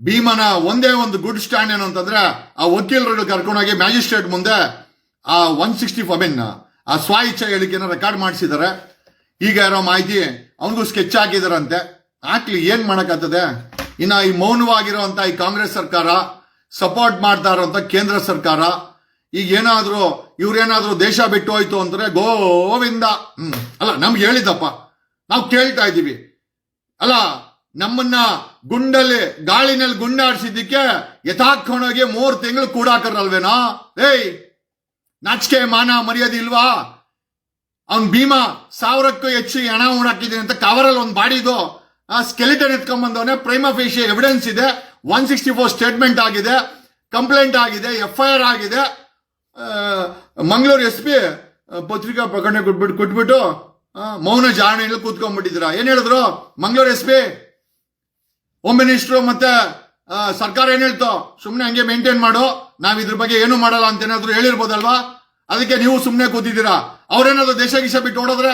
ಭೀಮನ ಒಂದೇ ಒಂದು ಗುಡ್ ಸ್ಟ್ಯಾಂಡ್ ಏನು ಅಂತಂದ್ರೆ, ಆ ವಕೀಲರುಗಳು ಕರ್ಕೊಂಡೋಗಿ ಮ್ಯಾಜಿಸ್ಟ್ರೇಟ್ ಮುಂದೆ ಆ ಒನ್ ಸಿಕ್ಸ್ಟಿ ಐ ಆ ಸ್ವ ಇಚ್ಛೆ ಹೇಳಿಕೆನ ರೆಕಾರ್ಡ್ ಮಾಡಿಸಿದ್ದಾರೆ ಈಗ ಯಾರೋ ಮಾಹಿತಿ, ಅವನಿಗೂ ಸ್ಕೆಚ್ ಹಾಕಿದಾರಂತೆ ಆಕ್ಲಿ ಏನ್ ಮಾಡಕ್ಕಾಗ್ತದೆ? ಇನ್ನ ಈ ಮೌನವಾಗಿರುವಂತ ಈ ಕಾಂಗ್ರೆಸ್ ಸರ್ಕಾರ ಸಪೋರ್ಟ್ ಮಾಡ್ತಾ ಇರೋಂತ ಕೇಂದ್ರ ಸರ್ಕಾರ. ಈಗ ಏನಾದ್ರು, ಇವ್ರೇನಾದ್ರೂ ದೇಶ ಬಿಟ್ಟು ಹೋಯ್ತು ಅಂದ್ರೆ ಗೋವಿಂದ. ಹ್ಮ್, ಅಲ್ಲ, ನಮ್ಗೆ ಹೇಳಿದಪ್ಪ ನಾವು ಕೇಳ್ತಾ ಇದ್ದೀವಿ. ಅಲ್ಲ, ನಮ್ಮನ್ನ ಗುಂಡಲ್ಲಿ, ಗಾಳಿನಲ್ಲಿ ಗುಂಡಾಡಿಸಿದ್ದಕ್ಕೆ ಯಥಾಕ್ಕೊಂಡೋಗಿ ಮೂರು ತಿಂಗಳು ಕೂಡಾಕರಲ್ವೇನಾ? ಏಯ್! ನಾಚಿಕೆ, ಮಾನ, ಮರ್ಯಾದೆ ಇಲ್ವಾ? ಅವ್ನ್ ಭೀಮಾ ಸಾವಿರಕ್ಕೂ ಹೆಚ್ಚು ಹಣ ಉಣಾಕಿದ್ದೀನಿ ಅಂತ ಕವರಲ್ಲಿ ಒಂದು ಬಾಡಿದು ಆ ಸ್ಕೆಲಿಟನ್ ಎತ್ಕೊಂಡ್ ಬಂದವನೇ ಪ್ರೈಮ ಫೇಶಿ ಎವಿಡೆನ್ಸ್ ಇದೆ. ಒನ್ ಸಿಕ್ಸ್ಟಿ ಫೋರ್ ಸ್ಟೇಟ್ಮೆಂಟ್ ಆಗಿದೆ. ಕಂಪ್ಲೇಂಟ್ ಆಗಿದೆ. ಎಫ್ ಐ ಆರ್ ಆಗಿದೆ. ಮಂಗಳೂರು ಎಸ್ ಪಿ ಪತ್ರಿಕಾ ಪ್ರಕಟಣೆ ಕೊಟ್ಬಿಟ್ಟು ಕೊಟ್ಬಿಟ್ಟು ಮೌನ ಜಾಣೆಯಲ್ಲಿ ಕೂತ್ಕೊಂಡ್ಬಿಟ್ಟಿದ್ರ ಏನ್ ಹೇಳಿದ್ರು? Mangaluru S P home minister ಮತ್ತೆ ಸರ್ಕಾರ ಏನ್ ಹೇಳ್ತೋ? ಸುಮ್ಮನೆ ಹಂಗೆ ಮೇಂಟೈನ್ ಮಾಡು. ನಾವ್ ಇದ್ರ ಬಗ್ಗೆ ಏನು ಮಾಡಲ್ಲ ಅಂತ ಏನಾದ್ರು ಹೇಳಿರ್ಬೋದಲ್ವಾ? ಅದಕ್ಕೆ ನೀವು ಸುಮ್ಮನೆ ಕೂತಿದ್ದೀರಾ? ಅವ್ರೇನಾದ್ರು ದೇಶ ಗೀಶ ಬಿಟ್ಟು ಓಡೋದ್ರೆ?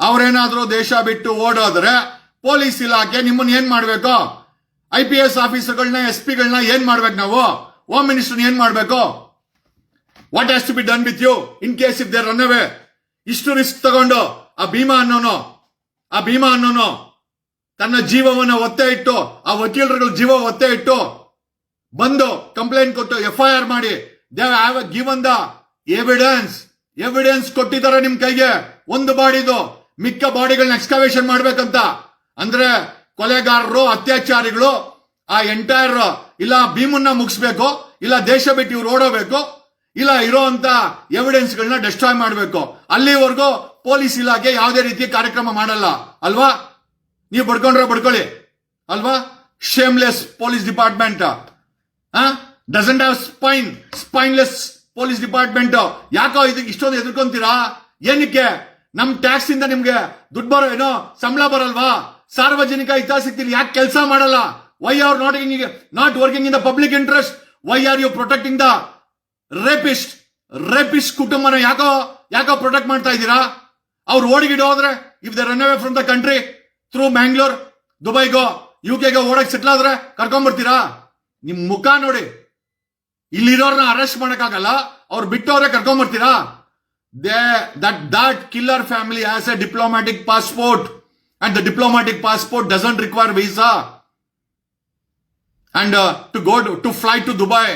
ಅವರೇನಾದ್ರೂ ದೇಶ ಬಿಟ್ಟು ಓಡೋದ್ರೆ ಪೊಲೀಸ್ ಇಲಾಖೆ ನಿಮ್ಮನ್ನ ಏನ್ ಮಾಡ್ಬೇಕು? ಐ ಪಿ ಎಸ್ ಆಫೀಸರ್ಗಳನ್ನ, ಎಸ್ ಪಿಗಳನ್ನ ಏನ್ ಮಾಡ್ಬೇಕು ನಾವು? ಹೋಮ್ ಮಿನಿಸ್ಟರ್ ಏನ್ ಮಾಡ್ಬೇಕು? What has to be done with you in case if they're run away ಇಷ್ಟು ರಿಸ್ಕ್ ತಗೊಂಡು ಆ ಭೀಮಾ ಅನ್ನೋನು, ಆ ಭೀಮಾ ಅನ್ನೋನು ತನ್ನ ಜೀವವನ್ನು ಒತ್ತೆ ಇಟ್ಟು, ಆ ವಕೀಲರುಗಳ ಜೀವ ಒತ್ತೆ ಇಟ್ಟು ಬಂದು ಕಂಪ್ಲೇಂಟ್ ಕೊಟ್ಟು ಎಫ್ ಐ ಆರ್ ಮಾಡಿ. They have given the evidence evidence ಕೊಟ್ಟಿದ್ದಾರೆ ನಿಮ್ ಕೈಗೆ. ಒಂದು ಬಾಡಿದು ಮಿಕ್ಕ ಬಾಡಿಗಳನ್ನ ಎಕ್ಸ್ಕವೇಷನ್ ಮಾಡ್ಬೇಕಂತ. ಅಂದ್ರೆ ಕೊಲೆಗಾರರು, ಅತ್ಯಾಚಾರಿಗಳು, ಆ ಎಂಟೈರ್ ಇಲ್ಲ ಭೀಮನ್ನ ಮುಗಿಸ್ಬೇಕು, ಇಲ್ಲ ದೇಶ ಬಿಟ್ಟು ಇವ್ರು ಓಡೋಬೇಕು, ಇಲ್ಲ ಇರೋಂತ ಎವಿಡೆನ್ಸ್ ಗಳನ್ನ ಡೆಸ್ಟ್ರಾಯ್ ಮಾಡಬೇಕು. ಅಲ್ಲಿವರೆಗೂ ಪೊಲೀಸ್ ಇಲಾಖೆ ಯಾವುದೇ ರೀತಿ ಕಾರ್ಯಕ್ರಮ ಮಾಡಲ್ಲ. ಅಲ್ವಾ? ನೀವು ಬಡ್ಕೊಂಡ್ರೆ ಬಡ್ಕೊಳ್ಳಿ. ಅಲ್ವಾ? Shameless police department doesn't have spine spineless police department ಯಾಕೋ ಇದಕ್ಕೆ ಇಷ್ಟೊಂದು ಎದುರ್ಕೊಂತೀರಾ ಏನಕ್ಕೆ? ನಮ್ ಟ್ಯಾಕ್ಸ್ ಇಂದ ನಿಮ್ಗೆ ದುಡ್ಡು ಬರೋ ಏನೋ ಸಂಬಳ ಬರಲ್ವಾ? ಸಾರ್ವಜನಿಕ ಹಿತಾಸಕ್ತಿಲಿ ಯಾಕೆ ಕೆಲಸ ಮಾಡಲ್ಲ? Why are not not working in the public interest why are you protecting the rapist rapist ಕುಟುಂಬನ ಯಾಕೋ ಯಾಕೋ ಪ್ರೊಟೆಕ್ಟ್ ಮಾಡ್ತಾ ಇದ್ದೀರಾ? ಅವ್ರು ಓಡಿಗಿಡ ಹೋದ್ರೆ if the run away from the country through Mangalore ದುಬೈಗೋ you ಕೆಗೋ ಓಡಕ್ ಸೆಟ್ಲ್ ಆದ್ರೆ ಕರ್ಕೊಂಡ್ಬರ್ತೀರಾ ನಿಮ್ ಮುಖ ನೋಡಿ ಇಲ್ಲಿರೋರ್ನ ಅರೆಸ್ಟ್ ಮಾಡಕ್ಕಾಗಲ್ಲ ಅವ್ರು ಬಿಟ್ಟವ್ರೆ ಕರ್ಕೊಂಡ್ಬರ್ತೀರಾ they that that killer family has a diplomatic passport and the diplomatic passport doesn't require visa and to go to fly to Dubai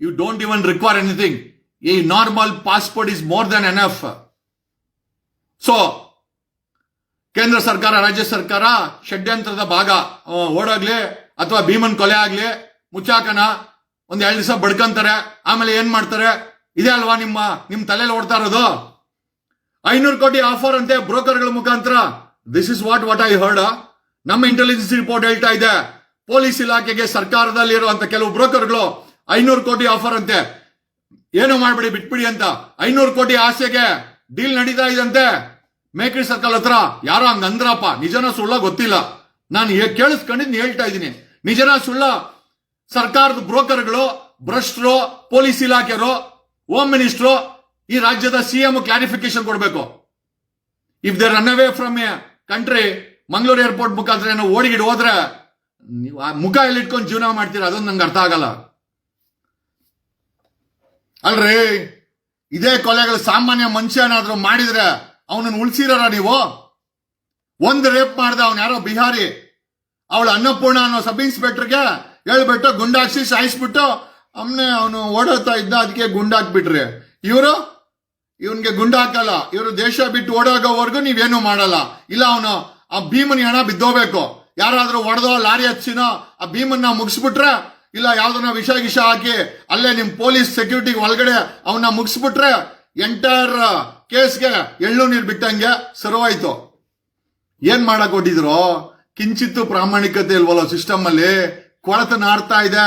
you don't even require anything ಈ normal passport is more than enough so ಕೇಂದ್ರ ಸರ್ಕಾರ ರಾಜ್ಯ ಸರ್ಕಾರ ಷಡ್ಯಂತ್ರದ ಭಾಗ ಓಡಾಗ್ಲಿ ಅಥವಾ ಭೀಮನ್ ಕೊಲೆ ಆಗ್ಲಿ ಮುಚ್ಚಾಕನ ಒಂದ್ ಎರಡು ದಿವಸ ಬಡ್ಕಂತಾರೆ. ಆಮೇಲೆ ಏನ್ ಮಾಡ್ತಾರೆ? ಇದೇ ಅಲ್ವಾ ನಿಮ್ಮ, ನಿಮ್ ತಲೆಯಲ್ಲಿ ಓಡ್ತಾ ಇರೋದು? ಐನೂರು ಕೋಟಿ ಆಫರ್ ಅಂತೆ ಬ್ರೋಕರ್ಗಳ ಮುಖಾಂತರ. This is what what I heard ನಮ್ಮ ಇಂಟೆಲಿಜೆನ್ಸ್ ರಿಪೋರ್ಟ್ ಹೇಳ್ತಾ ಇದೆ. ಪೊಲೀಸ್ ಇಲಾಖೆಗೆ ಸರ್ಕಾರದಲ್ಲಿ ಇರುವಂತ ಕೆಲವು ಬ್ರೋಕರ್ಗಳು ಐನೂರು ಕೋಟಿ ಆಫರ್ ಅಂತೆ. ಏನು ಮಾಡ್ಬಿಡಿ, ಬಿಟ್ಬಿಡಿ ಅಂತ. ಐನೂರು ಕೋಟಿ ಆಸೆಗೆ ಡೀಲ್ ನಡೀತಾ ಇದಂತೆ ಮೇಕ್ರಿ ಸರ್ಕಲ್ ಹತ್ರ ಯಾರೋ ಹಂಗ ಅಂದ್ರಪ್ಪ ನಿಜನ ಸುಳ್ಳ ಗೊತ್ತಿಲ್ಲ. ನಾನು ಕೇಳಿಸ್ಕೊಂಡಿದ್ ಹೇಳ್ತಾ ಇದ್ದೀನಿ. ನಿಜನ ಸುಳ್ಳ ಸರ್ಕಾರದ ಬ್ರೋಕರ್ಗಳು, ಭ್ರಷ್ಟರು, ಪೊಲೀಸ್ ಇಲಾಖೆಯರು, ಹೋಮ್ ಮಿನಿಸ್ಟ್ರು ಈ ರಾಜ್ಯದ ಸಿಎಂ ಕ್ಲಾರಿಫಿಕೇಶನ್ ಕೊಡಬೇಕು. If they run away from a country Mangaluru airport ಮುಖಾಂತರ ಏನೋ ಓಡಿಗಿಡ್ ಹೋದ್ರೆ ಮುಖ ಎಲ್ಲಿಟ್ಕೊಂಡು ಜೀವನ ಮಾಡ್ತೀರಾ ಅದೊಂದು ನಂಗೆ ಅರ್ಥ ಆಗಲ್ಲ. ಅಲ್ರಿ, ಇದೇ ಕೊಲೆಗಳು ಸಾಮಾನ್ಯ ಮನುಷ್ಯ ಏನಾದ್ರು ಮಾಡಿದ್ರೆ ಅವನನ್ನು ಉಳಿಸಿರಾರ ನೀವು? ಒಂದು ರೇಪ್ ಮಾಡ್ದ ಅವನು ಯಾರೋ ಬಿಹಾರಿ, ಅವಳು ಅನ್ನಪೂರ್ಣ ಅನ್ನೋ ಸಬ್ ಇನ್ಸ್ಪೆಕ್ಟರ್ಗೆ ಹೇಳ್ಬಿಟ್ಟು ಗುಂಡಾಕ್ಸಿ ಸಾಯಿಸ್ಬಿಟ್ಟು ಅವನೇ ಅವನು ಓಡೋತಾ ಇದ್ದ ಅದಕ್ಕೆ ಗುಂಡಾಕ್ಬಿಟ್ರಿ. ಇವರು? ಇವನ್ಗೆ ಗುಂಡಾಕಲ್ಲ. ಇವರು ದೇಶ ಬಿಟ್ಟು ಓಡೋಗೋವರೆಗೂ ನೀವೇನು ಮಾಡಲ್ಲ. ಇಲ್ಲ ಅವನು, ಆ ಭೀಮನ ಹಣ ಬಿದ್ದೋಬೇಕು ಯಾರಾದ್ರೂ ಹೊಡೆದೋ, ಲಾರಿ ಹಚ್ಚಿನೋ ಆ ಭೀಮನ್ನ ಮುಗಿಸ್ಬಿಟ್ರೆ, ಇಲ್ಲ ಯಾವ್ದನ್ನ ವಿಷ ಗಿಷ ಹಾಕಿ ಅಲ್ಲೇ ನಿಮ್ ಪೊಲೀಸ್ ಸೆಕ್ಯೂರಿಟಿ ಒಳಗಡೆ ಅವನ್ನ ಮುಗಿಸ್ಬಿಟ್ರೆ, ಎಂಟೈರ್ ಕೇಸ್ಗೆ ಎಳ್ಳು ನೀರು ಬಿಟ್ಟಂಗೆ ಸರ್ವಾಯ್ತು. ಏನ್ ಮಾಡಕ್ ಹೊಟ್ಟಿದ್ರು ಕಿಂಚಿತ್ತು ಪ್ರಾಮಾಣಿಕತೆ ಇಲ್ವಲ್ಲ ಸಿಸ್ಟಮ್ ಅಲ್ಲಿ? ಕೊಳತ ನಾಡ್ತಾ ಇದೆ.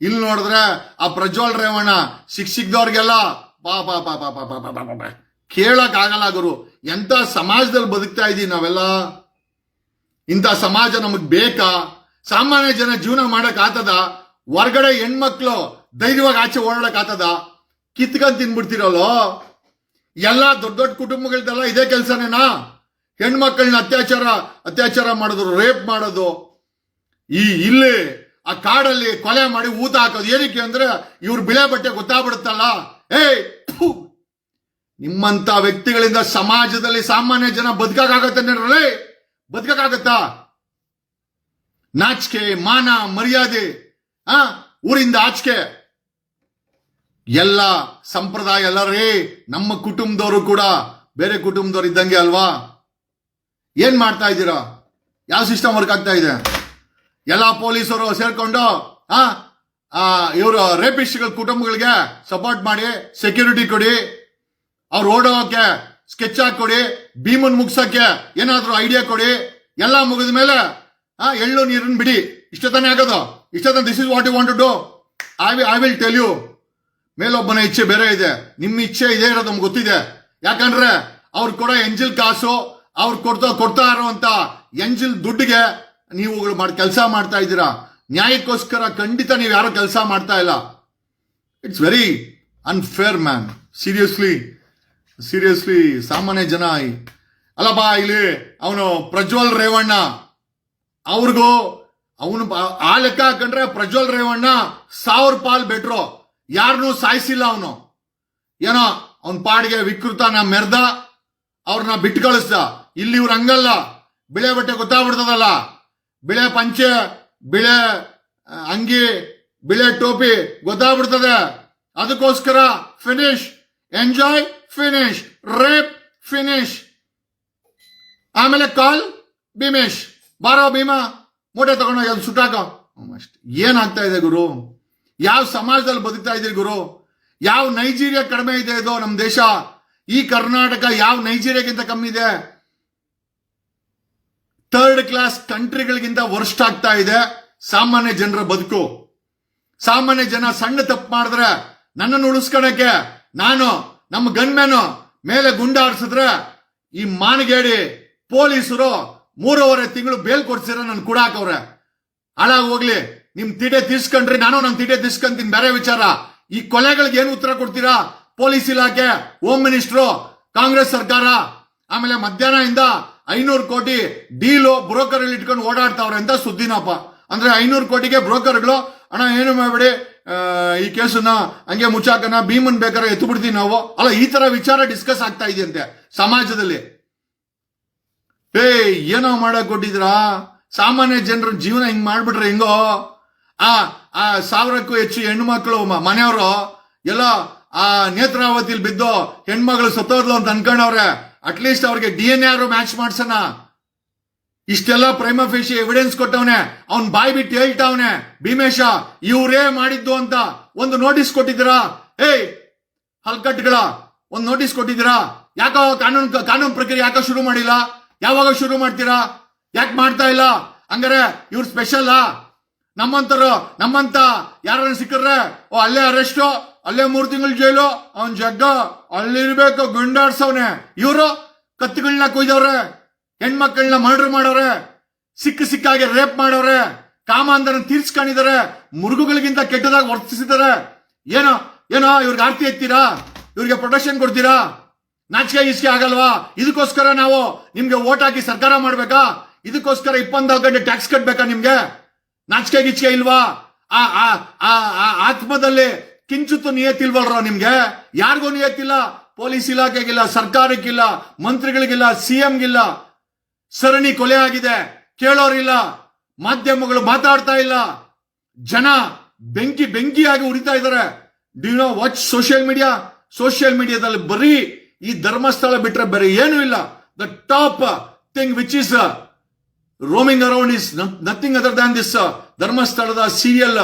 ಇಲ್ಲಿ ನೋಡಿದ್ರೆ ಆ ಪ್ರಜ್ವಲ್ ರೇವಣ್ಣ ಸಿಕ್ ಸಿಕ್ದವ್ರಿಗೆಲ್ಲ ಪಾ ಪಾ ಪಾ ಪಾ ಪಾ ಪಾ ಪಾ ಕೇಳಕ್ ಆಗಲ್ಲ ಗುರು. ಎಂತ ಸಮಾಜದಲ್ಲಿ ಬದುಕ್ತಾ ಇದೀವಿ ನಾವೆಲ್ಲ? ಇಂಥ ಸಮಾಜ ನಮಗೆ ಬೇಕಾ? ಸಾಮಾನ್ಯ ಜನ ಜೀವನ ಮಾಡಕ್ ಆತದ? ಹೊರ್ಗಡೆ ಹೆಣ್ಮಕ್ಳು ಧೈರ್ಯವಾಗಿ ಆಚೆ ಓಡಾಡಕ್ ಆತದ? ಕಿತ್ಕೊಂಡ್ ತಿನ್ಬಿಡ್ತಿರಲ್ಲೋ? ಎಲ್ಲ ದೊಡ್ಡ ದೊಡ್ಡ ಕುಟುಂಬಗಳದೆಲ್ಲ ಇದೇ ಕೆಲಸನೇನಾ? ಹೆಣ್ಮಕ್ಳನ್ನ ಅತ್ಯಾಚಾರ ಅತ್ಯಾಚಾರ ಮಾಡೋದು, ರೇಪ್ ಮಾಡೋದು. ಈ ಇಲ್ಲಿ ಆ ಕಾಡಲ್ಲಿ ಕೊಲೆ ಮಾಡಿ ಊತ ಹಾಕೋದು. ಏನಕ್ಕೆ ಅಂದ್ರೆ ಇವ್ರ ಬಿಳೆ ಬಟ್ಟೆ ಗೊತ್ತಾಗ್ಬಿಡುತ್ತಲ್ಲ. ಏಯ್. ನಿಮ್ಮಂತ ವ್ಯಕ್ತಿಗಳಿಂದ ಸಮಾಜದಲ್ಲಿ ಸಾಮಾನ್ಯ ಜನ ಬದುಕಾಗತ್ತೆ ನೋಡ್ರೇ ಬದುಕಾಗತ್ತಾ ನಾಚಿಕೆ, ಮಾನ, ಮರ್ಯಾದೆ, ಆ, ಊರಿಂದ ಆಚಿಕೆ. ಎಲ್ಲ ಸಂಪ್ರದಾಯ ಎಲ್ಲ ರೀ ನಮ್ಮ ಕುಟುಂಬದವರು ಕೂಡ ಬೇರೆ ಕುಟುಂಬದವ್ರು ಇದ್ದಂಗೆ ಅಲ್ವಾ? ಏನ್ ಮಾಡ್ತಾ ಇದ್ದೀರಾ? ಯಾವ ಸಿಸ್ಟಮ್ ವರ್ಕ್ ಆಗ್ತಾ ಇದೆ? ಎಲ್ಲ ಪೊಲೀಸರು ಸೇರ್ಕೊಂಡು, ಆ ಇವರು ರೇಪಿಸ್ಟ್ಗಳ ಕುಟುಂಬಗಳಿಗೆ ಸಪೋರ್ಟ್ ಮಾಡಿ ಸೆಕ್ಯೂರಿಟಿ ಕೊಡಿ, ಅವ್ರು ಓಡೋಕೆ ಸ್ಕೆಚ್ ಹಾಕೊಡಿ ಭೀಮನ್ ಮುಗ್ಸಕ್ಕೆ ಏನಾದ್ರೂ ಐಡಿಯಾ ಕೊಡಿ, ಎಲ್ಲ ಮುಗಿದ ಮೇಲೆ, ಆ, ಎಳ್ಳು ನೀರನ್ನ ಬಿಡಿ. ಇಷ್ಟ ತಾನೇ ಆಗೋದು. ಇಷ್ಟ ತಾನೆ this is what you want to do I we I will tell you ಮೇಲೊಬ್ಬನ ಇಚ್ಛೆ ಬೇರೆ ಇದೆ. ನಿಮ್ಮ ಇಚ್ಛೆ ಇದೆ ಇರೋದು ನಮ್ಗೆ ಗೊತ್ತಿದೆ. ಯಾಕಂದ್ರೆ ಅವ್ರು ಕೊಡೋ ಎಂಜಿಲ್ ಕಾಸು, ಅವ್ರು ಕೊಡ್ತಾ ಕೊಡ್ತಾ ಇರುವಂತ ಎಂಜಿಲ್ ದುಡ್ಡಿಗೆ ನೀವುಗಳು ಮಾಡಿ ಕೆಲಸ ಮಾಡ್ತಾ ಇದ್ದೀರಾ? ನ್ಯಾಯಕ್ಕೋಸ್ಕರ ಖಂಡಿತ ನೀವು ಯಾರೋ ಕೆಲಸ ಮಾಡ್ತಾ ಇಲ್ಲ. It's very unfair man seriously seriously ಸಾಮಾನ್ಯ ಜನ ಅಲ್ಲಪ್ಪ ಇಲ್ಲಿ ಅವನು ಪ್ರಜ್ವಲ್ ರೇವಣ್ಣ. ಅವ್ರಿಗೂ, ಅವನು ಆ ಲೆಕ್ಕ ಹಾಕೊಂಡ್ರೆ ಪ್ರಜ್ವಲ್ ರೇವಣ್ಣ ಸಾವಿರ ಪಾಲ್ ಬೆಟ್ರು. ಯಾರನ್ನೂ ಸಾಯಿಸಿಲ್ಲ ಅವನು. ಏನೋ, ಅವನ ಪಾಡಿಗೆ ವಿಕೃತನ ಮೆರ್ದ ಅವ್ರನ್ನ ಬಿಟ್ಟು ಕಳಿಸ್ದ ಇಲ್ಲಿ ಇವ್ರು ಹಂಗಲ್ಲ. ಬಿಳೆ ಬಟ್ಟೆ ಗೊತ್ತಾಗ್ಬಿಡ್ತದಲ್ಲ. ಬಿಳೆ ಪಂಚೆ, ಬಿಳೆ ಅಂಗಿ, ಬಿಳೆ ಟೋಪಿ ಗೊತ್ತಾಗ್ಬಿಡ್ತದೆ. ಅದಕ್ಕೋಸ್ಕರ finish enjoy finish rape finish ಆಮೇಲೆ ಕಾಲ್, ಭೀಮೇಶ್. ಬಾರೋ ಭೀಮಾ, ಮೂಟೆ ತಗೊಂಡೋಗಿ ಅದು ಸುಟ್ಟಾಕ. ಏನಾಗ್ತಾ ಇದೆ ಗುರು? ಯಾವ ಸಮಾಜದಲ್ಲಿ ಬದುಕ್ತಾ ಇದೀರಿ ಗುರು? ಯಾವ ನೈಜೀರಿಯಾ ಕಡಿಮೆ ಇದೆ ಇದು ನಮ್ಮ ದೇಶ? ಈ ಕರ್ನಾಟಕ ಯಾವ ನೈಜೀರಿಯಾಗಿಂತ ಕಮ್ಮಿ ಇದೆ? ಥರ್ಡ್ ಕ್ಲಾಸ್ ಕಂಟ್ರಿಗಳಿಗಿಂತ ವರ್ಸ್ಟ್ ಆಗ್ತಾ ಇದೆ. ಸಾಮಾನ್ಯ ಜನರ ಬದುಕು. ಸಾಮಾನ್ಯ ಜನ ಸಣ್ಣ ತಪ್ಪು ಮಾಡಿದ್ರೆ ನನ್ನನ್ನು ಉಳಿಸ್ಕೊಳಕ್ಕೆ ನಾನು, ನಮ್ಮ ಗನ್ಮ್ಯಾನು ಮೇಲೆ ಗುಂಡಾಡ್ಸಿದ್ರೆ ಈ ಮಾನಗೇಡಿ ಪೊಲೀಸರು ಮೂರುವರೆ ತಿಂಗಳು ಬೇಲ್ ಕೊಡ್ಸಿರ ನನ್ ಕುಡಾಕವ್ರೆ ಹಾಳಾಗಿ ಹೋಗ್ಲಿ. ನಿಮ್ ತಿಟೆ ತೀರ್ಸ್ಕೊಂಡ್ರಿ, ನಾನು ನನ್ ತಿಟೆ ತೀರ್ಸ್ಕೊಂತೀನಿ. ಬೇರೆ ವಿಚಾರ. ಈ ಕೊಲೆಗಳಿಗೆ ಏನು ಉತ್ತರ ಕೊಡ್ತೀರಾ? ಪೊಲೀಸ್ ಇಲಾಖೆ, ಹೋಮ್ ಮಿನಿಸ್ಟ್ರು, ಕಾಂಗ್ರೆಸ್ ಸರ್ಕಾರ. ಆಮೇಲೆ ಮಧ್ಯಾಹ್ನದಿಂದ ಐನೂರು ಕೋಟಿ ಡೀಲು ಬ್ರೋಕರ್ ಇಟ್ಕೊಂಡು ಓಡಾಡ್ತಾವ್ರೆ ಅಂತ ಸುದ್ದಿನಪ್ಪ. ಅಂದ್ರೆ ಐನೂರು ಕೋಟಿಗೆ ಬ್ರೋಕರ್ಗಳು, ಅಣ್ಣ, ಏನು ಮಾಡ್ಬೇಡಿ? ಈ ಕೇಸನ್ನ ಹಂಗೆ ಮುಚ್ಚಾಕನ, ಭೀಮನ್ ಬೇಕಾದ್ರೆ ಎತ್ತು ಬಿಡ್ತೀವಿ ನಾವು. ಅಲ್ಲ, ಈ ತರ ವಿಚಾರ ಡಿಸ್ಕಸ್ ಆಗ್ತಾ ಇದೆಯಂತೆ ಸಮಾಜದಲ್ಲಿ. ಏ, ಏನೋ ಮಾಡಕ್ ಕೊಟ್ಟಿದ್ರಾ ಸಾಮಾನ್ಯ ಜನರ ಜೀವನ ಹಿಂಗ್ ಮಾಡ್ಬಿಟ್ರೆ ಹೆಂಗೋ? ಆ ಆ ಸಾವಿರಕ್ಕೂ ಹೆಚ್ಚು ಹೆಣ್ಣು ಮಕ್ಕಳು ಮನೆಯವರು, ಎಲ್ಲ ಆ ನೇತ್ರಾವತಿಲಿ ಬಿದ್ದು ಹೆಣ್ಮಗಳು ಸತ್ತೋದ್ಲು ಅಂತ ಅನ್ಕೊಂಡವ್ರೆ. ಅಟ್ಲೀಸ್ಟ್ ಅವ್ರಿಗೆ ಡಿ ಎನ್ ಆರು ಮ್ಯಾಚ್ ಮಾಡ್ಸೋಣ. ಇಷ್ಟೆಲ್ಲ ಪ್ರೈಮ ಫೇಶಿ ಎವಿಡೆನ್ಸ್ ಕೊಟ್ಟವನೆ. ಅವ್ನ್ ಬಾಯ್ ಬಿಟ್ಟು ಹೇಳ್ತಾವನೆ, ಭೀಮೇಶ, ಇವರೇ ಮಾಡಿದ್ದು ಅಂತ ಒಂದು ನೋಟಿಸ್ ಕೊಟ್ಟಿದ್ದೀರಾ? ಏಯ್, ಹಲ್ಕಟ್ಗಳ, ಒಂದು ನೋಟಿಸ್ ಕೊಟ್ಟಿದ್ದೀರಾ? ಯಾಕೋ ಕಾನೂನು ಕಾನೂನು ಪ್ರಕ್ರಿಯೆ ಯಾಕೋ ಶುರು ಮಾಡಿಲ್ಲ? ಯಾವಾಗ ಶುರು ಮಾಡ್ತೀರಾ? ಯಾಕೆ ಮಾಡ್ತಾ ಇಲ್ಲ? ಹಂಗಾರೆ ಇವ್ರು ಸ್ಪೆಷಲ್ ನಮ್ಮಂತರು ನಮ್ಮಂತ ಯಾರನ್ನ ಸಿಕ್ಕ್ರೆ ಓ, ಅಲ್ಲೇ ಅರೆಸ್ಟು ಅಲ್ಲೇ ಮೂರು ತಿಂಗಳ ಜೈಲು, ಅವನ್ ಜಗ್ಗ. ಅಲ್ಲಿರ್ಬೇಕು ಗುಂಡಾಡ್ಸವ್ನೆ ಇವರು ಕತ್ತುಗಳನ್ನ ಕೊಯ್ದವ್ರೆ, ಹೆಣ್ಮಕ್ಳನ್ನ ಮರ್ಡರ್ ಮಾಡವ್ರೆ ಸಿಕ್ಕ ಸಿಕ್ಕಾಗಿ ರೇಪ್ ಮಾಡವ್ರೆ ಕಾಮಾಂಧನ ತೀರ್ಸ್ಕೊಂಡಿದ್ದಾರೆ ಮುರುಗುಗಳಿಗಿಂತ ಕೆಟ್ಟದಾಗಿ ವರ್ತಿಸಿದ್ದಾರೆ ಏನೋ ಏನೋ, ಇವ್ರಿಗೆ ಆರ್ತಿ ಎತ್ತೀರಾ? ಇವ್ರಿಗೆ ಪ್ರೊಟೆಕ್ಷನ್ ಕೊಡ್ತೀರಾ? ನಾಚಿಕೆ ಗೀಚಿಕೆ ಆಗಲ್ವಾ? ಇದಕ್ಕೋಸ್ಕರ ನಾವು ನಿಮ್ಗೆ ಓಟ್ ಹಾಕಿ ಸರ್ಕಾರ ಮಾಡ್ಬೇಕಾ? ಇದಕ್ಕೋಸ್ಕರ ಇಪ್ಪತ್ನಾಲ್ಕು ಗಂಟೆ ಟ್ಯಾಕ್ಸ್ ಕಟ್ಬೇಕಾ ನಿಮ್ಗೆ? ನಾಚಿಕೆ ಗಿಚಿಕೆ ಇಲ್ವಾ? ಆ ಆತ್ಮದಲ್ಲಿ ಕಿಂಚುತ್ತು ನಿಯತ್ತಿಲ್ವಲ್ರ ನಿಮ್ಗೆ? ಯಾರಿಗೂ ನಿಯತ್ತಿಲ್ಲ. Police ಇಲಾಖೆಗಿಲ್ಲ, ಸರ್ಕಾರಕ್ಕಿಲ್ಲ, ಮಂತ್ರಿಗಳಿಗಿಲ್ಲ C ಸಿಎಂಗಿಲ್ಲ. ಸರಣಿ ಕೊಲೆ ಆಗಿದೆ. ಕೇಳೋರಿಲ್ಲ. ಮಾಧ್ಯಮಗಳು ಮಾತಾಡ್ತಾ ಇಲ್ಲ. ಜನ ಬೆಂಕಿ ಬೆಂಕಿಯಾಗಿ ಉರಿತಾ ಇದ್ದಾರೆ. ಡಿ no watch social media social ಮೀಡಿಯಾದಲ್ಲಿ ಬರೀ ಈ ಧರ್ಮಸ್ಥಳ ಬಿಟ್ರೆ ಬೇರೆ ಏನೂ ಇಲ್ಲ. The top thing which is roaming around is nothing other than this ಧರ್ಮಸ್ಥಳದ ಸೀರಿಯಲ್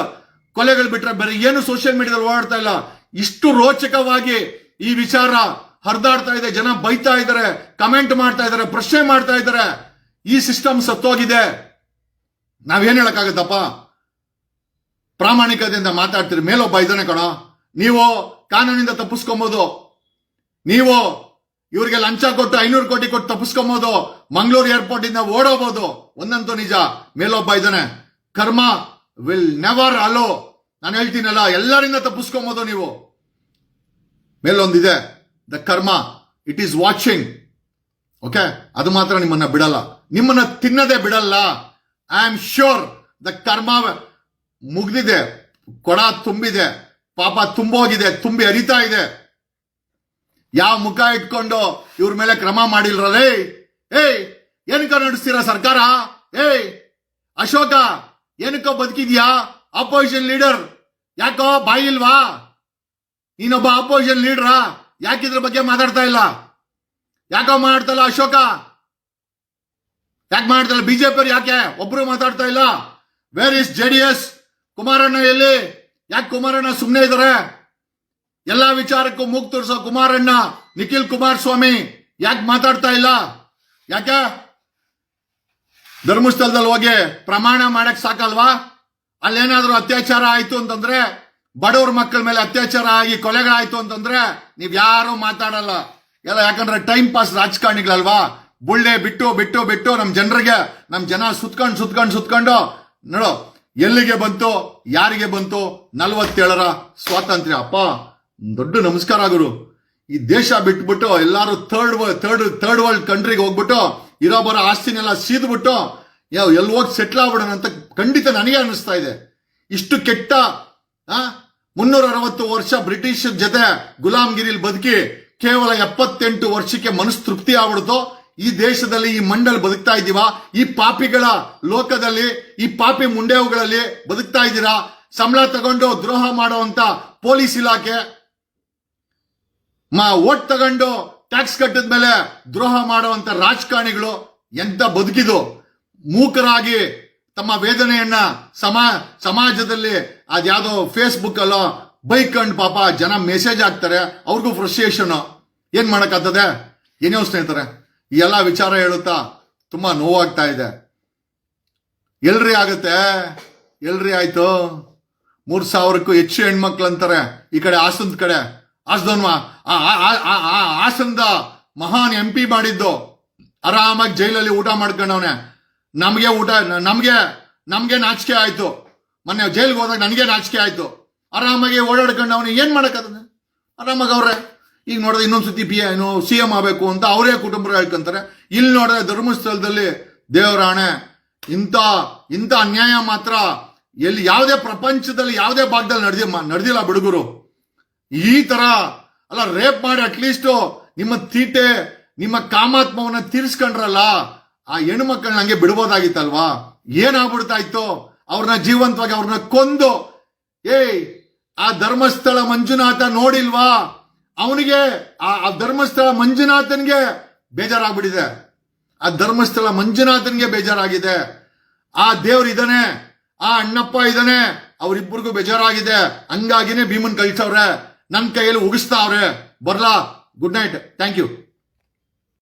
ಕೊಲೆಗಳು ಬಿಟ್ರೆ ಬೇರೆ ಏನು ಸೋಷಿಯಲ್ ಮೀಡಿಯಾದಲ್ಲಿ ಓಡಾಡ್ತಾ ಇಲ್ಲ. ಇಷ್ಟು ರೋಚಕವಾಗಿ ಈ ವಿಚಾರ ಹರಿದಾಡ್ತಾ ಇದೆ. ಜನ ಬೈತಾ ಇದ್ದಾರೆ ಕಮೆಂಟ್ ಮಾಡ್ತಾ ಇದ್ದಾರೆ, ಪ್ರಶ್ನೆ ಮಾಡ್ತಾ ಇದ್ದಾರೆ. ಈ ಸಿಸ್ಟಮ್ ಸತ್ತೋಗಿದೆ. ನಾವೇನ್ ಹೇಳಕ್ಕಾಗತ್ತಪ್ಪ? ಪ್ರಾಮಾಣಿಕತೆಯಿಂದ ಮಾತಾಡ್ತೀರಿ. ಮೇಲೊಬ್ಬ ಇದ್ದಾನೆ ಕಣ. ನೀವು ಕಾನೂನಿಂದ ತಪ್ಪಿಸ್ಕೊಬೋದು. ನೀವು ಇವರಿಗೆ ಲಂಚ ಕೊಟ್ಟು ಐನೂರು ಕೋಟಿ ಕೊಟ್ಟು ತಪ್ಪಿಸ್ಕೊಬೋದು. ಮಂಗಳೂರು ಏರ್ಪೋರ್ಟ್ ಇಂದ ಓಡೋಬಹುದು ಒಂದಂತೂ ನಿಜ. ಮೇಲೊಬ್ಬ ಇದ್ದಾನೆ. ಕರ್ಮ ವಿಲ್ ನೆವರ್ ಅಲೋ ನಾನು ಹೇಳ್ತೀನಲ್ಲ, ಎಲ್ಲರಿಂದ ತಪ್ಪಿಸ್ಕೊಂಬೋದು ನೀವು. ಮೇಲೊಂದಿದೆ the karma it is watching okay ಅದು ಮಾತ್ರ ನಿಮ್ಮನ್ನ ಬಿಡಲ್ಲ. ನಿಮ್ಮನ್ನ ತಿನ್ನದೆ ಬಿಡಲ್ಲ. ಐ ಆಮ್ ಶ್ಯೂರ್ ದ ಕರ್ಮ ಮುಗ್ದಿದೆ, ಕೊಡ ತುಂಬಿದೆ, ಪಾಪ ತುಂಬೋಗಿದೆ, ತುಂಬಿ ಹರಿತಾ ಇದೆ. ಯಾವ ಮುಖ ಇಟ್ಕೊಂಡು ಇವ್ರ ಮೇಲೆ ಕ್ರಮ ಮಾಡಿಲ್ರಲೇ? ಏಯ್ ಏನಕ್ಕ ನಡೆಸ್ತೀರಾ ಸರ್ಕಾರ? ಏಯ್, ಅಶೋಕ ಏನಕ್ಕೋ ಬದುಕಿದ್ಯಾ? ಅಪೋಸಿಷನ್ ಲೀಡರ್ ಯಾಕೋ, ಬಾಯಿ ಇಲ್ವಾ? ನೀನೊಬ್ಬ ಅಪೋಸಿಷನ್ ಲೀಡ್ರಾ ಇದ್ರ ಬಗ್ಗೆ ಮಾತಾಡ್ತಾ ಇಲ್ಲ? ಯಾಕೋ ಮಾಡ್ತಲ್ಲ ಅಶೋಕ? ಯಾಕೆ ಮಾಡ್ತಲ್ಲ? ಬಿಜೆಪಿ ಯಾಕೆ? ಒಬ್ರು ಮಾತಾಡ್ತಾ ಇಲ್ಲ. Where is J D S ಕುಮಾರಣ್ಣ ಎಲ್ಲಿ? ಯಾಕೆ ಕುಮಾರಣ್ಣ ಸುಮ್ಮನೆ ಇದಾರೆ? ಎಲ್ಲಾ ವಿಚಾರಕ್ಕೂ ಮೂಗ್ ತೋರಿಸೋ ಕುಮಾರಣ್ಣ ನಿಖಿಲ್ ಕುಮಾರಸ್ವಾಮಿ. ಯಾಕೆ ಮಾತಾಡ್ತಾ ಇಲ್ಲ? ಯಾಕೆ? ಧರ್ಮಸ್ಥಳದಲ್ಲಿ ಹೋಗಿ ಪ್ರಮಾಣ ಮಾಡಕ್ ಸಾಕಲ್ವಾ? ಅಲ್ಲೇನಾದ್ರೂ ಅತ್ಯಾಚಾರ ಆಯ್ತು ಅಂತಂದ್ರೆ, ಬಡವ್ರ ಮಕ್ಕಳ ಮೇಲೆ ಅತ್ಯಾಚಾರ ಆಗಿ ಕೊಲೆಗಳಾಯ್ತು ಅಂತಂದ್ರೆ ನೀವ್ ಯಾರು ಮಾತಾಡಲ್ಲ. ಎಲ್ಲ ಯಾಕಂದ್ರೆ ಟೈಮ್ ಪಾಸ್ ರಾಜಕಾರಣಿಗಳಲ್ವಾ? ಬುಳ್ಳೆ ಬಿಟ್ಟು ಬಿಟ್ಟು ಬಿಟ್ಟು ನಮ್ ಜನರಿಗೆ, ನಮ್ ಜನ ಸುತ್ಕೊಂಡು ಸುತ್ಕೊಂಡು ಸುತ್ಕೊಂಡು, ನೋಡು, ಎಲ್ಲಿಗೆ ಬಂತು, ಯಾರಿಗೆ ಬಂತು, ನಲ್ವತ್ತೇಳರ ಸ್ವಾತಂತ್ರ್ಯ. ಅಪ್ಪ, ದೊಡ್ಡ ನಮಸ್ಕಾರ ಗುರು. ಈ ದೇಶ ಬಿಟ್ಬಿಟ್ಟು ಎಲ್ಲಾರು ಥರ್ಡ್ ಥರ್ಡ್ ಥರ್ಡ್ ವರ್ಲ್ಡ್ ಕಂಟ್ರಿಗೆ ಹೋಗ್ಬಿಟ್ಟು ಇರೋ ಬರೋ ಆಸ್ತಿನೆಲ್ಲ ಸೀದ್ಬಿಟ್ಟು ಯಾವ ಎಲ್ಲಿ ಹೋಗಿ ಸೆಟ್ಲ್ ಆಗ್ಬಿಡೋಣ ಅಂತ ಖಂಡಿತ ನನಗೆ ಅನಿಸ್ತಾ ಇದೆ. ಇಷ್ಟು ಕೆಟ್ಟ ಮುನ್ನೂರ ಅರವತ್ತು ವರ್ಷ ಬ್ರಿಟಿಷ್ ಜೊತೆ ಗುಲಾಮ್ಗಿರಿಲಿ ಬದುಕಿ ಕೇವಲ ಎಪ್ಪತ್ತೆಂಟು ವರ್ಷಕ್ಕೆ ಮನಸ್ಸು ತೃಪ್ತಿ ಆಗ್ಬಿಡ್ತು. ಈ ದೇಶದಲ್ಲಿ, ಈ ಮಂಡಲ್ ಬದುಕ್ತಾ ಇದ್ದೀವ? ಈ ಪಾಪಿಗಳ ಲೋಕದಲ್ಲಿ, ಈ ಪಾಪಿ ಮುಂಡೆವುಗಳಲ್ಲಿ ಬದುಕ್ತಾ ಇದ್ದೀರಾ? ಸಂಬಳ ತಗೊಂಡು ದ್ರೋಹ ಮಾಡುವಂತ ಪೊಲೀಸ್ ಇಲಾಖೆ, ಮಾ ಓಟ್ ತಗೊಂಡು ಟ್ಯಾಕ್ಸ್ ಕಟ್ಟಿದ ಮೇಲೆ ದ್ರೋಹ ಮಾಡುವಂತ ರಾಜಕಾರಣಿಗಳು ಎಂತ ಬದುಕಿದು, ಮೂಕರಾಗಿ ತಮ್ಮ ವೇದನೆಯನ್ನ ಸಮಾ, ಸಮಾಜದಲ್ಲಿ ಅದ್ಯಾವುದೋ ಫೇಸ್ಬುಕ್ ಅಲ್ಲೋ ಬೈಕಂಡ್ ಪಾಪ ಜನ ಮೆಸೇಜ್ ಹಾಕ್ತಾರೆ, ಅವ್ರಿಗೂ ಫ್ರಸ್ಟ್ರೇಷನ್ ಏನ್ ಮಾಡಕ್ಕಾಗ್ತದೆ? ಏನೇ ಸ್ನೇಹಿತರೆ ಈ ಎಲ್ಲ ವಿಚಾರ ಹೇಳುತ್ತಾ ತುಂಬಾ ನೋವಾಗ್ತಾ ಇದೆ. ಎಲ್ರಿ ಆಗುತ್ತೆ? ಎಲ್ರಿ ಆಯ್ತು? ಮೂರ್ ಸಾವಿರಕ್ಕೂ ಹೆಚ್ಚು ಹೆಣ್ಮಕ್ಳು ಅಂತಾರೆ ಈ ಕಡೆ ಹಾಸನದ ಕಡೆ. ಹಾಸದನ್ವ ಆಸನದ ಮಹಾನ್ ಎಂ ಪಿ ಮಾಡಿದ್ದು. ಆರಾಮಾಗಿ ಜೈಲಲ್ಲಿ ಊಟ ಮಾಡ್ಕೊಂಡವನೆ. ನಮಗೆ ಊಟ, ನಮಗೆ ನಮಗೆ ನಾಚಿಕೆ ಆಯ್ತು. ಮೊನ್ನೆ ಜೈಲ್ಗೆ ಹೋದಾಗ ನನಗೆ ನಾಚಿಕೆ ಆಯ್ತು. ಆರಾಮಾಗಿ ಓಡಾಡ್ಕೊಂಡು ಏನು ಮಾಡಕ್ಕದ ಆರಾಮಾಗಿ ಅವ್ರೆ, ಈಗ ನೋಡಿದ್ರೆ ಇನ್ನೊಂದು ಸತಿ ಪಿ ಏನು ಸಿ ಎಂ ಆಗಬೇಕು ಅಂತ ಅವರೇ ಕುಟುಂಬ ಹೇಳ್ಕೊಂತಾರೆ. ಇಲ್ಲಿ ನೋಡಿದ್ರೆ ಧರ್ಮಸ್ಥಳದಲ್ಲಿ ದೇವರಾಣೆ, ಇಂಥ ಇಂಥ ಅನ್ಯಾಯ ಮಾತ್ರ ಎಲ್ಲಿ ಯಾವುದೇ ಪ್ರಪಂಚದಲ್ಲಿ ಯಾವುದೇ ಭಾಗದಲ್ಲಿ ನಡೆದಿ ನಡೆದಿಲ್ಲ ಬಿಡುಗರು. ಈ ತರ ಅಲ್ಲ ರೇಪ್ ಮಾಡಿ ಅಟ್ಲೀಸ್ಟ್ ನಿಮ್ಮ ತೀಟೆ, ನಿಮ್ಮ ಕಾಮಾತ್ಮವನ್ನ ತೀರ್ಸ್ಕೊಂಡ್ರಲ್ಲ, ಆ ಹೆಣ್ಣು ಮಕ್ಕಳನ್ನ ಹಂಗೆ ಬಿಡ್ಬೋದಾಗಿತ್ತಲ್ವಾ? ಏನಾಗ್ಬಿಡ್ತಾ ಇತ್ತು ಅವ್ರನ್ನ ಜೀವಂತವಾಗಿ ಅವ್ರನ್ನ ಕೊಂದು, ಏಯ್, ಆ ಧರ್ಮಸ್ಥಳ ಮಂಜುನಾಥ ನೋಡಿಲ್ವಾ? ಅವನಿಗೆ, ಆ ಧರ್ಮಸ್ಥಳ ಮಂಜುನಾಥನ್ಗೆ ಬೇಜಾರಾಗ್ಬಿಟ್ಟಿದೆ. ಆ ಧರ್ಮಸ್ಥಳ ಮಂಜುನಾಥನ್ಗೆ ಬೇಜಾರಾಗಿದೆ. ಆ ದೇವ್ರ ಇದಾನೆ, ಆ ಅಣ್ಣಪ್ಪ ಇದಾನೆ ಅವ್ರಿಬ್ಬರಿಗೂ ಬೇಜಾರಾಗಿದೆ. ಹಂಗಾಗಿನೇ ಭೀಮನ್ ಕಳ್ಸವ್ರೆ. ನನ್ನ ಕೈಯಲ್ಲಿ ಉಗಿಸ್ತಾವ್ರೆ ಬರ್ಲಾ ಗುಡ್ ನೈಟ್ ಥ್ಯಾಂಕ್ ಯು